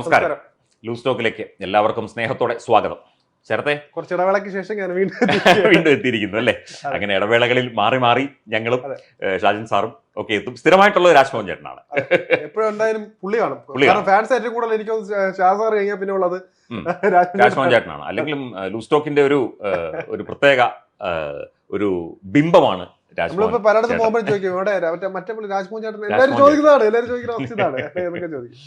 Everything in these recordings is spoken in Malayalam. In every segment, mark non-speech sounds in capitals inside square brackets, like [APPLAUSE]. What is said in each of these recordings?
നമസ്കാരം. ലൂസ് ടോക്കിലേക്ക് എല്ലാവർക്കും സ്നേഹത്തോടെ സ്വാഗതം. ചേർത്തെ. കുറച്ച് ഇടവേളയ്ക്ക് ശേഷം ഞാൻ വീണ്ടും [LAUGHS] വീണ്ടും എത്തിയിരിക്കുന്നു അല്ലേ? അങ്ങനെ ഇടവേളകളിൽ മാറി മാറി ഞങ്ങളും ഷാജൻ സാറും ഒക്കെ എത്തും. സ്ഥിരമായിട്ടുള്ള രാജ്മോഹൻ ചേട്ടനാണ്. എപ്പോഴും എന്തായാലും പുള്ളി കാണും. കാരണം ഫാൻസ് ഏറ്റവും കൂടുതൽ എനിക്ക് ഷാസാർ കഴിഞ്ഞാൽ പിന്നെ ഉള്ളത്. [LAUGHS] രാജ്മോഹൻ ചേട്ടനാണ്. അല്ലെങ്കിലും ലൂസ് ടോക്കിന്റെ ഒരു ഒരു പ്രത്യേക ഒരു ബിംബമാണ് നമ്മളിപ്പോ പലയിടത്തും ചേട്ടൻ. പോകുമ്പോൾ ചോദിക്കും ഇവിടെ മറ്റേ മറ്റേ പുള്ളി രാജ്മോഹൻ ചേട്ടൻ എല്ലാവരും ചോദിക്കുന്നതാണ് എല്ലാവരും ചോദിക്കുന്ന അവസ്ഥ ഇതാണ്. [LAUGHS] എന്നൊക്കെ ചോദിക്കും.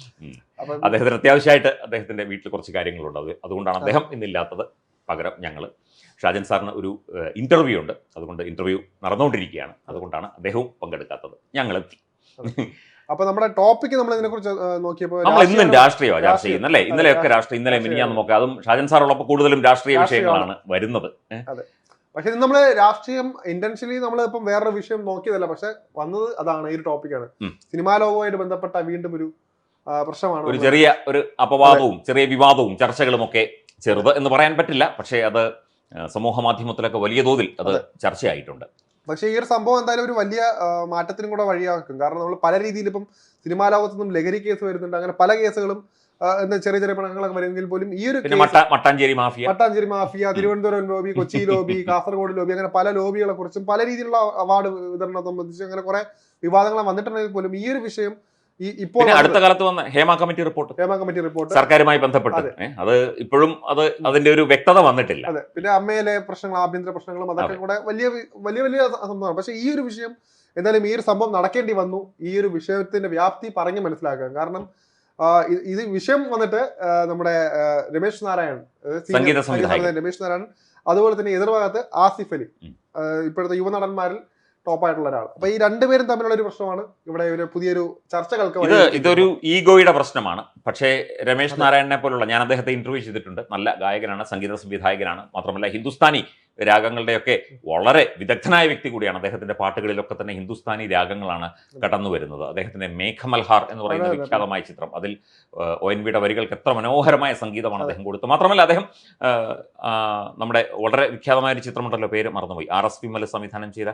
അദ്ദേഹത്തിന് അത്യാവശ്യമായിട്ട് അദ്ദേഹത്തിന്റെ വീട്ടിൽ കുറച്ച് കാര്യങ്ങളുണ്ട്. അത് അതുകൊണ്ടാണ് അദ്ദേഹം ഇന്നില്ലാത്തത് പകരം ഞങ്ങൾ ഷാജൻ സാറിന് ഒരു ഇന്റർവ്യൂ ഉണ്ട്. അതുകൊണ്ട് ഇന്റർവ്യൂ നടന്നുകൊണ്ടിരിക്കുകയാണ്. അതുകൊണ്ടാണ് അദ്ദേഹവും പങ്കെടുക്കാത്തത്. ഞങ്ങൾ എത്തി. അപ്പൊ നമ്മുടെ ടോപ്പിക് നമ്മൾ ഇതിനെ കുറിച്ച് നോക്കിയപ്പോ നമ്മൾ ഇന്നും രാഷ്ട്രീയ. രാഷ്ട്രീയമാണ് ചർച്ച. ചെയ്യുന്നത് അല്ലേ ഇന്നലെയൊക്കെ രാഷ്ട്രീയം. ഇന്നലെ. മിനിഞ്ഞാന്ന് നോക്കാം അതും ഷാജൻ സാറുള്ളപ്പോൾ കൂടുതലും രാഷ്ട്രീയ വിഷയങ്ങളാണ് വരുന്നത്? പക്ഷെ ഇത് നമ്മൾ രാഷ്ട്രീയം ഇന്റൻഷ്യലി നമ്മൾ ഇപ്പം വേറൊരു വിഷയം നോക്കിയതല്ല. പക്ഷെ വന്നത് അതാണ്. ഈ ഒരു ടോപ്പിക്കാണ്. സിനിമാ ലോകവുമായിട്ട് ബന്ധപ്പെട്ട വീണ്ടും ഒരു പ്രശ്നമാണ് ഒരു ചെറിയ ഒരു അപവാദവും ചെറിയ വിവാദവും ചർച്ചകളും ഒക്കെ ചെറുത് എന്ന് പറയാൻ പറ്റില്ല. പക്ഷേ അത് സമൂഹ മാധ്യമത്തിലൊക്കെ വലിയ തോതിൽ അത് ചർച്ചയായിട്ടുണ്ട്. പക്ഷേ ഈ ഒരു സംഭവം എന്തായാലും ഒരു വലിയ മാറ്റത്തിനും കൂടെ വഴിയാക്കും. കാരണം നമ്മൾ പല രീതിയിൽ ഇപ്പം സിനിമാ ലോകത്തു നിന്നും ലഹരി കേസ് വരുന്നുണ്ട്. അങ്ങനെ പല കേസുകളും എന്താ ചെറിയ ചെറിയ പണങ്ങളൊക്കെ വരുമെങ്കിൽ പോലും ഈ ഒരു മട്ട Mattancherry mafia. Mattancherry mafia Thiruvananthapuram lobby Kochi [LAUGHS] lobby Kasaragod lobby അങ്ങനെ പല ലോബികളെ കുറിച്ചും പല രീതിയിലുള്ള അവാർഡ് വിതരണം സംബന്ധിച്ച് അങ്ങനെ കുറെ വിവാദങ്ങൾ വന്നിട്ടുണ്ടെങ്കിൽ പോലും ഈ ഒരു വിഷയം ഈ ഇപ്പോൾ അടുത്ത കാലത്ത് വന്ന Hema committee report Hema committee report സർക്കാരുമായി ബന്ധപ്പെട്ട്. അതെ. ഇപ്പോഴും അത് അതിന്റെ ഒരു വ്യക്തത വന്നിട്ടില്ല. അതെ. പിന്നെ അമ്മയിലെ പ്രശ്നങ്ങൾ ആഭ്യന്തര പ്രശ്നങ്ങളും അതൊക്കെ കൂടെ വലിയ വലിയ വലിയ സംഭവമാണ് പക്ഷെ ഈ ഒരു വിഷയം എന്തായാലും ഈ ഒരു സംഭവം നടക്കേണ്ടി വന്നു. ഈ ഒരു വിഷയത്തിന്റെ വ്യാപ്തി പറഞ്ഞ് മനസ്സിലാക്കാം കാരണം ഇത് വിഷയം വന്നിട്ട് നമ്മുടെ രമേശ് നാരായൺ സംഗീത സംവിധായകൻ. രമേശ് നാരായണൻ അതുപോലെ തന്നെ എതിർഭാഗത്ത് ആസിഫ് അലി ഇപ്പോഴത്തെ യുവനടന്മാരിൽ ടോപ്പായിട്ടുള്ള ഒരാൾ. അപ്പൊ ഈ രണ്ടുപേരും തമ്മിലുള്ള ഒരു പ്രശ്നമാണ്. ഇവിടെ ഒരു പുതിയൊരു ചർച്ചകൾക്ക് ഇത്. ഇതൊരു ഈഗോയുടെ പ്രശ്നമാണ്. പക്ഷേ രമേശ് നാരായണനെ പോലുള്ള ഞാൻ അദ്ദേഹത്തെ ഇന്റർവ്യൂ ചെയ്തിട്ടുണ്ട്. നല്ല ഗായകനാണ് സംഗീത സംവിധായകനാണ്. മാത്രമല്ല ഹിന്ദുസ്ഥാനി രാഗങ്ങളുടെയൊക്കെ വളരെ വിദഗ്ധനായ വ്യക്തി കൂടിയാണ്. അദ്ദേഹത്തിന്റെ പാട്ടുകളിലൊക്കെ തന്നെ ഹിന്ദുസ്ഥാനി രാഗങ്ങളാണ് കടന്നു വരുന്നത്. അദ്ദേഹത്തിന്റെ മേഘമൽഹാർ എന്ന് പറയുന്ന. വിഖ്യാതമായ ചിത്രം. അതിൽ ഒ എൻ വിയുടെ വരികൾക്ക് എത്ര മനോഹരമായ സംഗീതമാണ് അദ്ദേഹം കൊടുത്തത്. മാത്രമല്ല അദ്ദേഹം നമ്മുടെ വളരെ വിഖ്യാതമായ ഒരു ചിത്രമുണ്ടല്ലോ പേര് മറന്നുപോയി. ആർ എസ് വിമൽ സംവിധാനം ചെയ്ത.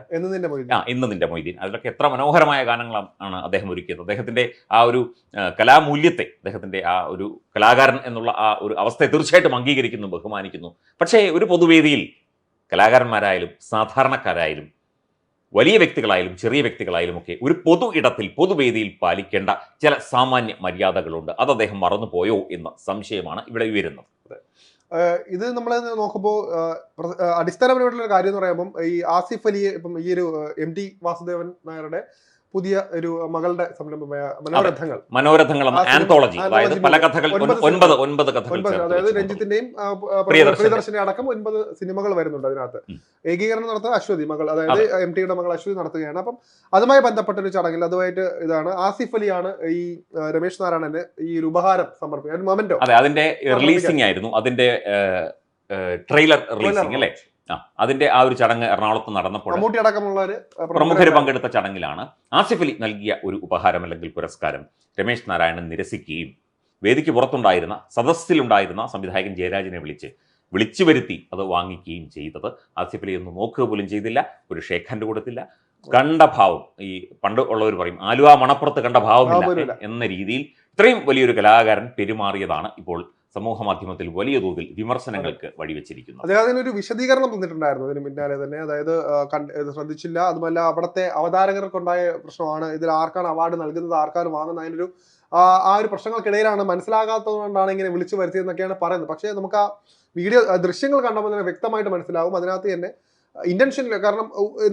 ആ ഇന്ന് നിന്റെ മൊയ്തീൻ അതിലൊക്കെ എത്ര മനോഹരമായ ഗാനങ്ങളാണ് അദ്ദേഹം ഒരുക്കിയത്. അദ്ദേഹത്തിന്റെ ആ ഒരു കലാമൂല്യത്തെ അദ്ദേഹത്തിന്റെ ആ ഒരു കലാകാരൻ എന്നുള്ള ആ ഒരു അവസ്ഥയെ തീർച്ചയായിട്ടും അംഗീകരിക്കുന്നു ബഹുമാനിക്കുന്നു. പക്ഷേ ഒരു പൊതുവേദിയിൽ കലാകാരന്മാരായാലും സാധാരണക്കാരായാലും വലിയ വ്യക്തികളായാലും ചെറിയ വ്യക്തികളായാലും ഒക്കെ ഒരു പൊതു ഇടത്തിൽ പൊതുവേദിയിൽ പാലിക്കേണ്ട ചില സാമാന്യ മര്യാദകളുണ്ട്. അത് അദ്ദേഹം മറന്നുപോയോ എന്ന സംശയമാണ് ഇവിടെ ഉയരുന്നത്. ഇത് നമ്മൾ നോക്കുമ്പോൾ അടിസ്ഥാനപരമായിട്ടുള്ള കാര്യം എന്ന് പറയുമ്പോൾ ഈ ആസിഫ് അലി ഇപ്പം ഈ ഒരു എം ടി വാസുദേവൻ നായരുടെ പുതിയ ഒരു മകളുടെ സംരംഭമായ മനോരഥങ്ങൾ. മനോരഥങ്ങൾ ആന്തോളജി അതായത് പല കഥകൾ ഒൻപത് ഒൻ- ഒൻപത് കഥകൾ അതായത്. രഞ്ജിത്തിന്റെയും പ്രിയദർശന്റെ. അടക്കം ഒൻപത് സിനിമകൾ വരുന്നുണ്ട് അതിനകത്ത്. ഏകീകരണം നടത്തുന്ന അശ്വതി മകൾ അതായത് എം ടിയുടെ മകൾ അശ്വതി നടത്തുകയാണ്. അപ്പം അതുമായി ബന്ധപ്പെട്ട ഒരു ചടങ്ങിൽ അതുമായിട്ട് ഇതാണ് ആസിഫ് അലിയാണ് ഈ രമേശ് നാരായണന് ഈ ഒരു ഉപഹാരം സമർപ്പിക്കുക മൊമെന്റോ. അതെ അതിന്റെ റിലീസിംഗ് ആയിരുന്നു. അതിന്റെ ട്രെയിലർ റിലീസിംഗ് അല്ലേ? ആ അതിന്റെ ആ ഒരു ചടങ്ങ് എറണാകുളത്ത് നടന്നപ്പോൾ പ്രമുഖർ പങ്കെടുത്ത ചടങ്ങിലാണ്. ആസിഫ് അലി നൽകിയ ഒരു ഉപഹാരം അല്ലെങ്കിൽ പുരസ്കാരം രമേശ് നാരായണൻ നിരസിക്കുകയും വേദിക്ക് പുറത്തുണ്ടായിരുന്ന സദസ്സിലുണ്ടായിരുന്ന സംവിധായകൻ ജയരാജനെ വിളിച്ച് വിളിച്ചു വരുത്തി അത് വാങ്ങിക്കുകയും ചെയ്തത്. ആസിഫ് അലി ഒന്നും നോക്കുക പോലും ചെയ്തില്ല ഒരു ഹാൻഡ് കൊടുത്തില്ല. കണ്ട ഭാവം ഈ പണ്ട് ഉള്ളവർ പറയും ആലുവ മണപ്പുറത്ത് കണ്ട ഭാവമില്ല. എന്ന രീതിയിൽ ഇത്രയും വലിയൊരു കലാകാരൻ പെരുമാറിയതാണ് ഇപ്പോൾ സമൂഹ മാധ്യമത്തിൽ വലിയ തോതിൽ വിമർശനങ്ങൾക്ക് വഴിവെച്ചിരിക്കുന്നു. അദ്ദേഹത്തിന് അതിനൊരു വിശദീകരണം തന്നിട്ടുണ്ടായിരുന്നു അതിന് പിന്നാലെ തന്നെ. അതായത് ശ്രദ്ധിച്ചില്ല. അതുമല്ല അവിടുത്തെ അവതാരകർക്കുണ്ടായ പ്രശ്നമാണ്. ഇതിൽ ആർക്കാണ് അവാർഡ് നൽകുന്നത് ആർക്കാണ് വാങ്ങുന്നത്? അതിനൊരു ആ ഒരു പ്രശ്നങ്ങൾക്കിടയിലാണ് മനസ്സിലാകാത്തതുകൊണ്ടാണ് ഇങ്ങനെ വിളിച്ചു വരുത്തിയെന്നൊക്കെയാണ് പറയുന്നത്. പക്ഷേ നമുക്ക് ആ വീഡിയോ ദൃശ്യങ്ങൾ കണ്ടപ്പോൾ തന്നെ വ്യക്തമായിട്ട് മനസ്സിലാവും. അതിനകത്ത് തന്നെ ഇന്റൻഷൻ കാരണം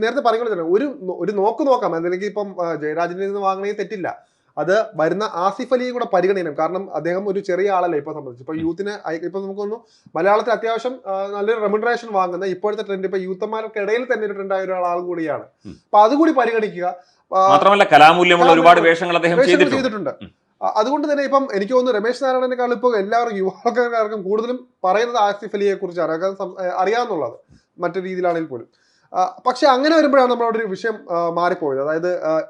നേരത്തെ പറയുന്നത് തന്നെ ഒരു ഒരു നോക്ക് നോക്കാം. അല്ലെങ്കിൽ ഇപ്പം ജയരാജിന്റെ നിന്ന് വാങ്ങണേ തെറ്റില്ല. അത് വരുന്ന ആസിഫ് അലിയും കൂടെ പരിഗണിക്കണം കാരണം അദ്ദേഹം ഒരു ചെറിയ ആളല്ലേ ഇപ്പൊ സംബന്ധിച്ച്. ഇപ്പൊ യൂത്തിന് ഇപ്പൊ നമുക്കൊന്നു മലയാളത്തിൽ അത്യാവശ്യം നല്ലൊരു റെമുണ്ടറേഷൻ വാങ്ങുന്ന ഇപ്പോഴത്തെ ട്രെൻഡ് ഇപ്പൊ യൂത്തന്മാർക്കിടയിൽ തന്നെ ഒരു ട്രെൻഡായ ഒരാൾ കൂടിയാണ്. അപ്പൊ അതുകൂടി പരിഗണിക്കുക. മാത്രമല്ല കലാമൂല്യമുള്ള ഒരുപാട് വേഷങ്ങൾ അദ്ദേഹം ചെയ്തിട്ടുണ്ട്. അതുകൊണ്ട് തന്നെ ഇപ്പം എനിക്ക് തോന്നുന്നു രമേശ് നാരായണനേക്കാൾ ഇപ്പോൾ എല്ലാവർക്കും യുവാക്കാർക്കും കൂടുതലും പറയുന്നത് ആസിഫ് അലിയെ കുറിച്ചാണ് ഏ, മറ്റു രീതിയിലാണെങ്കിൽ പോലും. പക്ഷെ അങ്ങനെ വരുമ്പോഴാണ് നമ്മളവിടെ ഒരു വിഷയം മാറിപ്പോയത്. അതായത്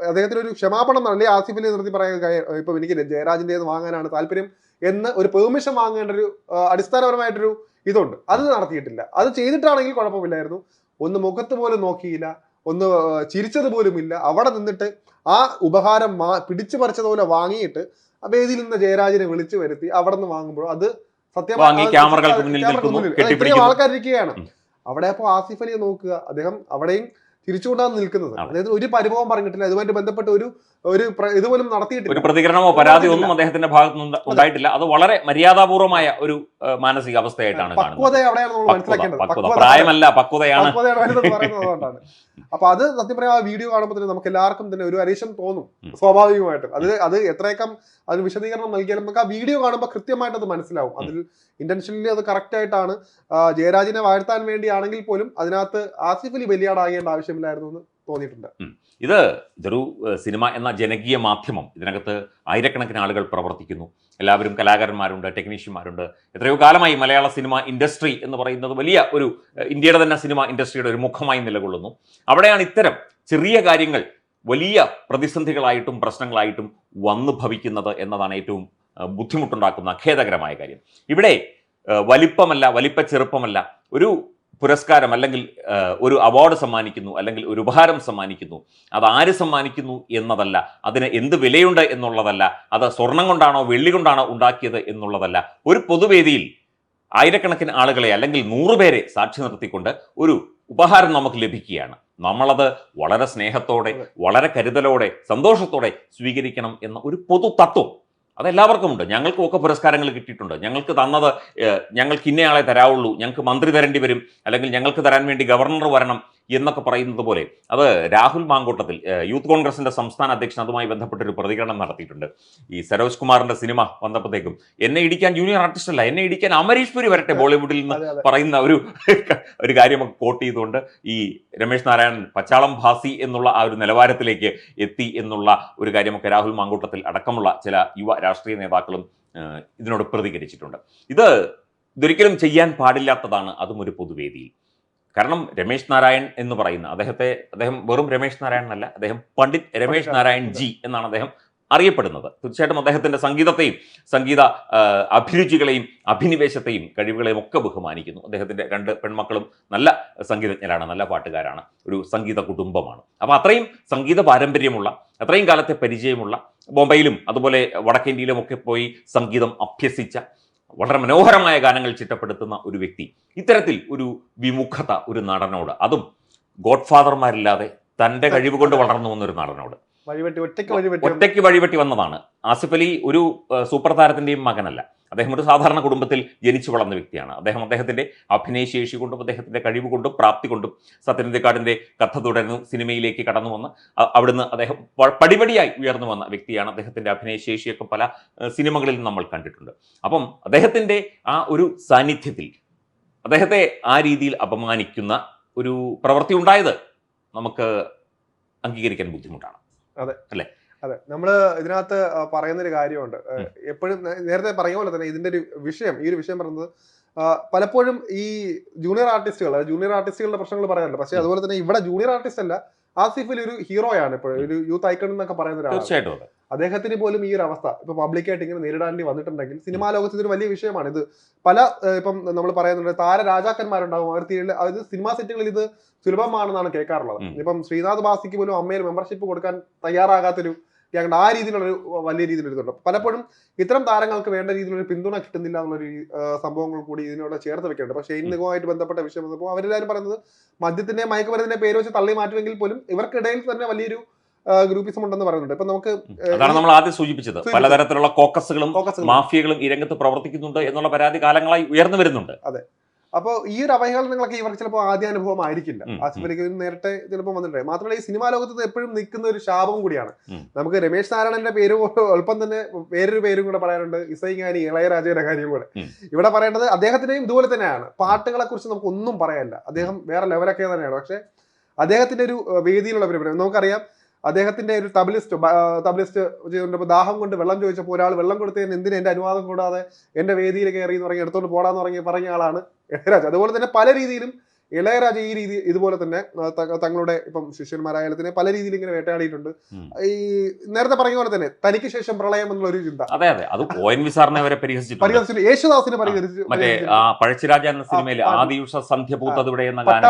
അദ്ദേഹത്തിന് ഒരു ക്ഷമാപണം അല്ലെങ്കിൽ ആസിഫിന് നിർത്തി പറയാൻ ഇപ്പം എനിക്ക് ജയരാജിന്റെ വാങ്ങാനാണ് താല്പര്യം എന്ന് ഒരു പെർമിഷൻ വാങ്ങേണ്ട ഒരു അടിസ്ഥാനപരമായിട്ടൊരു ഇതുണ്ട്. അത് നടത്തിയിട്ടില്ല. അത് ചെയ്തിട്ടാണെങ്കിൽ കുഴപ്പമില്ലായിരുന്നു. ഒന്ന് മുഖത്ത് പോലും നോക്കിയില്ല. ഒന്ന് ചിരിച്ചത് ഇല്ല അവിടെ നിന്നിട്ട് ആ ഉപഹാരം മാ പിടിച്ചു പറിച്ചതുപോലെ വാങ്ങിയിട്ട് ആ വേദിയിൽ നിന്ന് ജയരാജിനെ വിളിച്ചു വരുത്തി അവിടെ നിന്ന് വാങ്ങുമ്പോൾ അത് സത്യം വാങ്ങി അത് മുന്നിൽ നിൽക്കുന്നു, കെട്ടിപ്പിടിക്കുന്നു. ഇത്രയും ആൾക്കാരിരിക്കുകയാണ്. അവിടെ അപ്പോൾ ആസിഫ് അലിയെ നോക്കുക. അദ്ദേഹം അവിടെയും തിരിച്ചുകൊണ്ടാണ് നിൽക്കുന്നത്. അതെ. അതായത് ഒരു പരിഭവം പറഞ്ഞിട്ടില്ല. അതുമായിട്ട് ബന്ധപ്പെട്ട ഒരു ഒരു ഇതുപോലും നടത്തിയിട്ട് ഒരു പ്രതികരണമോ പരാതിയോ ഒന്നും അദ്ദേഹത്തിന്റെ ഭാഗത്തുനിന്ന് ഉണ്ടായിട്ടില്ല. അത് വളരെ മര്യാദാപൂർവമായ ഒരു മാനസിക അവസ്ഥയായിട്ടാണ് പക്വത അവിടെയാണ് നമ്മൾ മനസ്സിലാക്കേണ്ടത്. പ്രായമല്ല പക്വതയാണ്. അതുകൊണ്ടാണ് അപ്പൊ അത് സത്യം പറയാം ആ വീഡിയോ കാണുമ്പോൾ തന്നെ നമുക്ക് എല്ലാവർക്കും തന്നെ ഒരു അരീശം തോന്നും. സ്വാഭാവികമായിട്ട് സ്വാഭാവികമായിട്ടും. അത് അത് എത്രയൊക്കെ അതിന് വിശദീകരണം നൽകിയാലും നമുക്ക് ആ വീഡിയോ കാണുമ്പോൾ കൃത്യമായിട്ട് അത് മനസ്സിലാവും അതിൽ ഇന്റൻഷനലി അത് കറക്റ്റ് ആയിട്ടാണ് ജയരാജിനെ വാഴ്ത്താൻ വേണ്ടിയാണെങ്കിൽ പോലും അതിനകത്ത് ആസിഫ് അലി ബലിയാടാകേണ്ട ആവശ്യമില്ലായിരുന്നു എന്ന് തോന്നിയിട്ടുണ്ട്. ഇത് ഇതൊരു സിനിമ എന്ന ജനകീയ മാധ്യമം. ഇതിനകത്ത് ആയിരക്കണക്കിന് ആളുകൾ പ്രവർത്തിക്കുന്നു. എല്ലാവരും കലാകാരന്മാരുണ്ട് ടെക്നീഷ്യന്മാരുണ്ട്. എത്രയോ കാലമായി മലയാള സിനിമ ഇൻഡസ്ട്രി എന്ന് പറയുന്നത് വലിയ ഒരു ഇന്ത്യയുടെ തന്നെ സിനിമ ഇൻഡസ്ട്രിയുടെ ഒരു മുഖമായി നിലകൊള്ളുന്നു. അവിടെയാണ് ഇത്തരം ചെറിയ കാര്യങ്ങൾ വലിയ പ്രതിസന്ധികളായിട്ടും പ്രശ്നങ്ങളായിട്ടും വന്നു ഭവിക്കുന്നത് എന്നതാണ് ഏറ്റവും ബുദ്ധിമുട്ടുണ്ടാക്കുന്ന ഖേദകരമായ കാര്യം. ഇവിടെ വലിപ്പമല്ല വലിപ്പ ചെറുപ്പമല്ല ഒരു പുരസ്കാരം അല്ലെങ്കിൽ ഒരു അവാർഡ് സമ്മാനിക്കുന്നു അല്ലെങ്കിൽ ഒരു ഉപഹാരം സമ്മാനിക്കുന്നു. അത് ആര് സമ്മാനിക്കുന്നു എന്നതല്ല. അതിന് എന്ത് വിലയുണ്ട് എന്നുള്ളതല്ല. അത് സ്വർണം കൊണ്ടാണോ വെള്ളി കൊണ്ടാണോ ഉണ്ടാക്കിയത് എന്നുള്ളതല്ല. ഒരു പൊതുവേദിയിൽ ആയിരക്കണക്കിന് ആളുകളെ അല്ലെങ്കിൽ നൂറുപേരെ സാക്ഷി നിർത്തിക്കൊണ്ട് ഒരു ഉപഹാരം നമുക്ക് ലഭിക്കുകയാണ്. നമ്മളത് വളരെ സ്നേഹത്തോടെ വളരെ കരുതലോടെ സന്തോഷത്തോടെ സ്വീകരിക്കണം എന്ന ഒരു പൊതു തത്വം അതെല്ലാവർക്കും ഉണ്ട്. ഞങ്ങൾക്കും ഒക്കെ പുരസ്കാരങ്ങൾ കിട്ടിയിട്ടുണ്ട്. ഞങ്ങൾക്ക് തന്നത് ഞങ്ങൾക്ക് ഇന്നയാളെ തരാവുള്ളൂ. ഞങ്ങൾക്ക് മന്ത്രി തരേണ്ടി വരും. അല്ലെങ്കിൽ ഞങ്ങൾക്ക് തരാൻ വേണ്ടി ഗവർണർ വരണം. എന്നൊക്കെ പറയുന്നത് പോലെ അത് രാഹുൽ മാങ്കോട്ടത്തിൽ യൂത്ത് കോൺഗ്രസിന്റെ സംസ്ഥാന അധ്യക്ഷൻ അതുമായി ബന്ധപ്പെട്ടൊരു പ്രതികരണം നടത്തിയിട്ടുണ്ട്. ഈ സരോജ് കുമാറിന്റെ സിനിമ വന്നപ്പോഴത്തേക്കും എന്നെ ഇടിക്കാൻ ജൂനിയർ ആർട്ടിസ്റ്റ് അല്ല എന്നെ ഇടിക്കാൻ അമരീഷ് പുരി വരട്ടെ ബോളിവുഡിൽ നിന്ന് പറയുന്ന ഒരു [LAUGHS] ഒരു കാര്യമൊക്കെ കോട്ട് ചെയ്തുകൊണ്ട് ഈ രമേശ് നാരായണൻ പച്ചാളം ഭാസി എന്നുള്ള ആ ഒരു നിലവാരത്തിലേക്ക് എത്തി എന്നുള്ള ഒരു കാര്യമൊക്കെ രാഹുൽ മാങ്കൂട്ടത്തിൽ അടക്കമുള്ള ചില യുവ രാഷ്ട്രീയ നേതാക്കളും ഇതിനോട് പ്രതികരിച്ചിട്ടുണ്ട്. ഇത് ഇതൊരിക്കലും ചെയ്യാൻ പാടില്ലാത്തതാണ് അതും ഒരു പൊതുവേദിയിൽ. കാരണം രമേശ് നാരായൺ എന്ന് പറയുന്ന അദ്ദേഹത്തെ അദ്ദേഹം വെറും രമേശ് നാരായൺ അല്ല അദ്ദേഹം പണ്ഡിറ്റ് രമേശ് നാരായൺ ജി എന്നാണ് അദ്ദേഹം അറിയപ്പെടുന്നത്. തീർച്ചയായിട്ടും അദ്ദേഹത്തിന്റെ സംഗീതത്തെയും സംഗീത അഭിരുചികളെയും അഭിനിവേശത്തെയും കഴിവുകളെയും ഒക്കെ ബഹുമാനിക്കുന്നു. അദ്ദേഹത്തിന്റെ രണ്ട് പെൺമക്കളും നല്ല സംഗീതജ്ഞരാണ് നല്ല പാട്ടുകാരാണ് ഒരു സംഗീത കുടുംബമാണ്. അപ്പോൾ അത്രയും സംഗീത പാരമ്പര്യമുള്ള അത്രയും കാലത്തെ പരിചയമുള്ള ബോംബെയിലും അതുപോലെ വടക്കേന്ത്യയിലും ഒക്കെ പോയി സംഗീതം അഭ്യസിച്ച വളരെ മനോഹരമായ ഗാനങ്ങൾ ചിട്ടപ്പെടുത്തുന്ന ഒരു വ്യക്തി. ഇത്തരത്തിൽ ഒരു വിമുഖത ഒരു നടനോട്. അതും ഗോഡ്ഫാദർമാരില്ലാതെ തന്റെ കഴിവ് കൊണ്ട് വളർന്നു വന്നൊരു നടനോട്. ഒറ്റയ്ക്ക് വഴിവെട്ടി വന്നതാണ്. ആസിഫ് അലി ഒരു സൂപ്പർ താരത്തിന്റെയും മകനല്ല. അദ്ദേഹം ഒരു സാധാരണ കുടുംബത്തിൽ ജനിച്ചു വളർന്ന വ്യക്തിയാണ്. അദ്ദേഹം അദ്ദേഹത്തിന്റെ അഭിനയശേഷി കൊണ്ടും അദ്ദേഹത്തിന്റെ കഴിവ് കൊണ്ടും പ്രാപ്തി കൊണ്ടും സത്യനന്ദിക്കാടിന്റെ കഥ തുടർന്നു സിനിമയിലേക്ക് കടന്നു വന്ന് അവിടുന്ന് അദ്ദേഹം പടിപടിയായി ഉയർന്നു വന്ന വ്യക്തിയാണ്. അദ്ദേഹത്തിന്റെ അഭിനയശേഷിയൊക്കെ പല സിനിമകളിലും സിനിമകളിൽ നമ്മൾ കണ്ടിട്ടുണ്ട്. അപ്പം അദ്ദേഹത്തിന്റെ ആ ഒരു സാന്നിധ്യത്തിൽ അദ്ദേഹത്തെ ആ രീതിയിൽ അപമാനിക്കുന്ന ഒരു പ്രവൃത്തി ഉണ്ടായത് നമുക്ക് അംഗീകരിക്കാൻ ബുദ്ധിമുട്ടാണ്. അതെ. അതെ. നമ്മൾ ഇതിനകത്ത് പറയുന്ന പറയുന്നൊരു കാര്യമുണ്ട്. എപ്പോഴും നേരത്തെ പറഞ്ഞ പോലെ തന്നെ ഇതിന്റെ ഒരു വിഷയം ഈ ഒരു വിഷയം പറയുന്നത് പലപ്പോഴും ഈ ജൂനിയർ ആർട്ടിസ്റ്റുകൾ ജൂനിയർ ആർട്ടിസ്റ്റുകളുടെ പ്രശ്നങ്ങൾ പറയാറുണ്ട്. പക്ഷേ അതുപോലെ തന്നെ ഇവിടെ ജൂനിയർ ആർട്ടിസ്റ്റ് അല്ല ആസിഫിൽ ഒരു ഹീറോയാണ് ഇപ്പോഴും ഒരു യൂത്ത് ഐക്കൺ എന്നൊക്കെ പറയുന്ന തീർച്ചയായിട്ടും അദ്ദേഹത്തിന് പോലും ഈ ഒരു അവസ്ഥ ഇപ്പൊ പബ്ലിക്കായിട്ട് ഇങ്ങനെ നേരിടേണ്ടി വന്നിട്ടുണ്ടെങ്കിൽ സിനിമാ ലോകത്ത് ഒരു വലിയ വിഷയമാണ്. ഇത് പല ഇപ്പം നമ്മൾ പറയുന്നുണ്ട് താര രാജാക്കന്മാരുണ്ടാകും അവർ തീരെ അതായത് സിനിമാ സെറ്റുകളിൽ ഇത് സുലഭമാണെന്നാണ് കേൾക്കാറുള്ളത്. ഇപ്പം ശ്രീനാഥ് ബാസിക്ക് പോലും അമ്മയിൽ മെമ്പർഷിപ്പ് കൊടുക്കാൻ തയ്യാറാകാത്തൊരു ഗ്യാങ് ആ രീതിയിലുള്ള വലിയ രീതിയിൽ ഇതുണ്ട് പലപ്പോഴും ഇത്തരം താരങ്ങൾക്ക് വേണ്ട രീതിയിലുള്ള പിന്തുണ കിട്ടുന്നില്ല എന്നുള്ളൊരു സംഭവങ്ങൾ കൂടി ഇതിനോട് ചേർത്ത് വെക്കുന്നുണ്ട്. പക്ഷേ ഷെയ്ൻ നിഗവുമായിട്ട് ബന്ധപ്പെട്ട വിഷയം വന്നപ്പോൾ അവരെല്ലാവരും പറയുന്നത് മദ്യത്തിന്റെ മയക്കുമരുന്നിന്റെ പേര് വെച്ച് തള്ളി മാറ്റുമെങ്കിൽ പോലും ഇവർക്കിടയിൽ തന്നെ വലിയൊരു ഗ്രൂപ്പിസം ഉണ്ടെന്ന് പറയുന്നുണ്ട്. ഇപ്പൊ നമുക്ക് അതാണ് നമ്മൾ ആദ്യം സൂചിപ്പിച്ചത്. പലതരത്തിലുള്ള കോക്കസുകളും മാഫിയകളും ഈ രംഗത്ത് പ്രവർത്തിക്കുന്നുണ്ട് എന്നുള്ള പരാതി കാലങ്ങളായി ഉയർന്നു വരുന്നുണ്ട്. അപ്പോൾ ഈ ഒരു അവഹേളനങ്ങളൊക്കെ ഇവർക്ക് ചിലപ്പോൾ ആദ്യ അനുഭവം ആയിരിക്കില്ല ആസിഫലിക്ക് നേരത്തെ ചിലപ്പോൾ വന്നിട്ടുണ്ട്. മാത്രമല്ല ഈ സിനിമാ ലോകത്ത് എപ്പോഴും നിൽക്കുന്ന ഒരു ശാപം കൂടിയാണ്. നമുക്ക് രമേശ് നാരായണന്റെ പേര് ഒപ്പം തന്നെ വേറൊരു പേരും കൂടെ പറയാനുണ്ട്. ഇസൈങ്ങാനി ഇളയരാജയുടെ കാര്യം കൂടെ. ഇവിടെ പറയേണ്ടത് അദ്ദേഹത്തിനെയും ഇതുപോലെ തന്നെയാണ്. പാട്ടുകളെ കുറിച്ച് നമുക്ക് ഒന്നും പറയാനില്ല അദ്ദേഹം വേറെ ലെവലൊക്കെ തന്നെയാണ്. പക്ഷെ അദ്ദേഹത്തിന്റെ ഒരു വേദിയിലുള്ള പരിപാടി. നമുക്കറിയാം അദ്ദേഹത്തിന്റെ ഒരു തബലിസ്റ്റ് തബലിസ്റ്റ് ചെയ്തുകൊണ്ടപ്പോൾ ദാഹം കൊണ്ട് വെള്ളം ചോദിച്ചപ്പോൾ ഒരാൾ വെള്ളം കൊടുത്തതിന് എന്തിനു എന്റെ അനുവാദം കൂടാതെ എന്റെ വേദിയിൽ കയറി എന്ന് പറഞ്ഞ് എടുത്തോണ്ട് പോടാന്ന് പറഞ്ഞ് പറഞ്ഞ ആളാണ് ഇളയരാജ അതുപോലെ തന്നെ പല രീതിയിലും ഇളയരാജ ഈ രീതി ഇതുപോലെ തന്നെ തങ്ങളുടെ ഇപ്പം ശിഷ്യന്മാരായാലും തന്നെ പല രീതിയിൽ ഇങ്ങനെ വേട്ടയാടിയിട്ടുണ്ട്. ഈ നേരത്തെ പറഞ്ഞ പോലെ തന്നെ തനിക്ക് ശേഷം പ്രളയം എന്നുള്ള ഒരു ചിന്ത. അതെ അതെ. അത് കോയൻ വിസാറിനെ സാറിനെ വരെ പരിഹസിച്ചിട്ടുണ്ട്. യേശുദാസിനെ പരിഹരിച്ചു മറ്റേ പഴശ്ശിരാജ എന്ന സിനിമയിൽ. ആദിയുഷ സന്ധ്യ പൂത്തതിവിടെ എന്ന ഗാനം.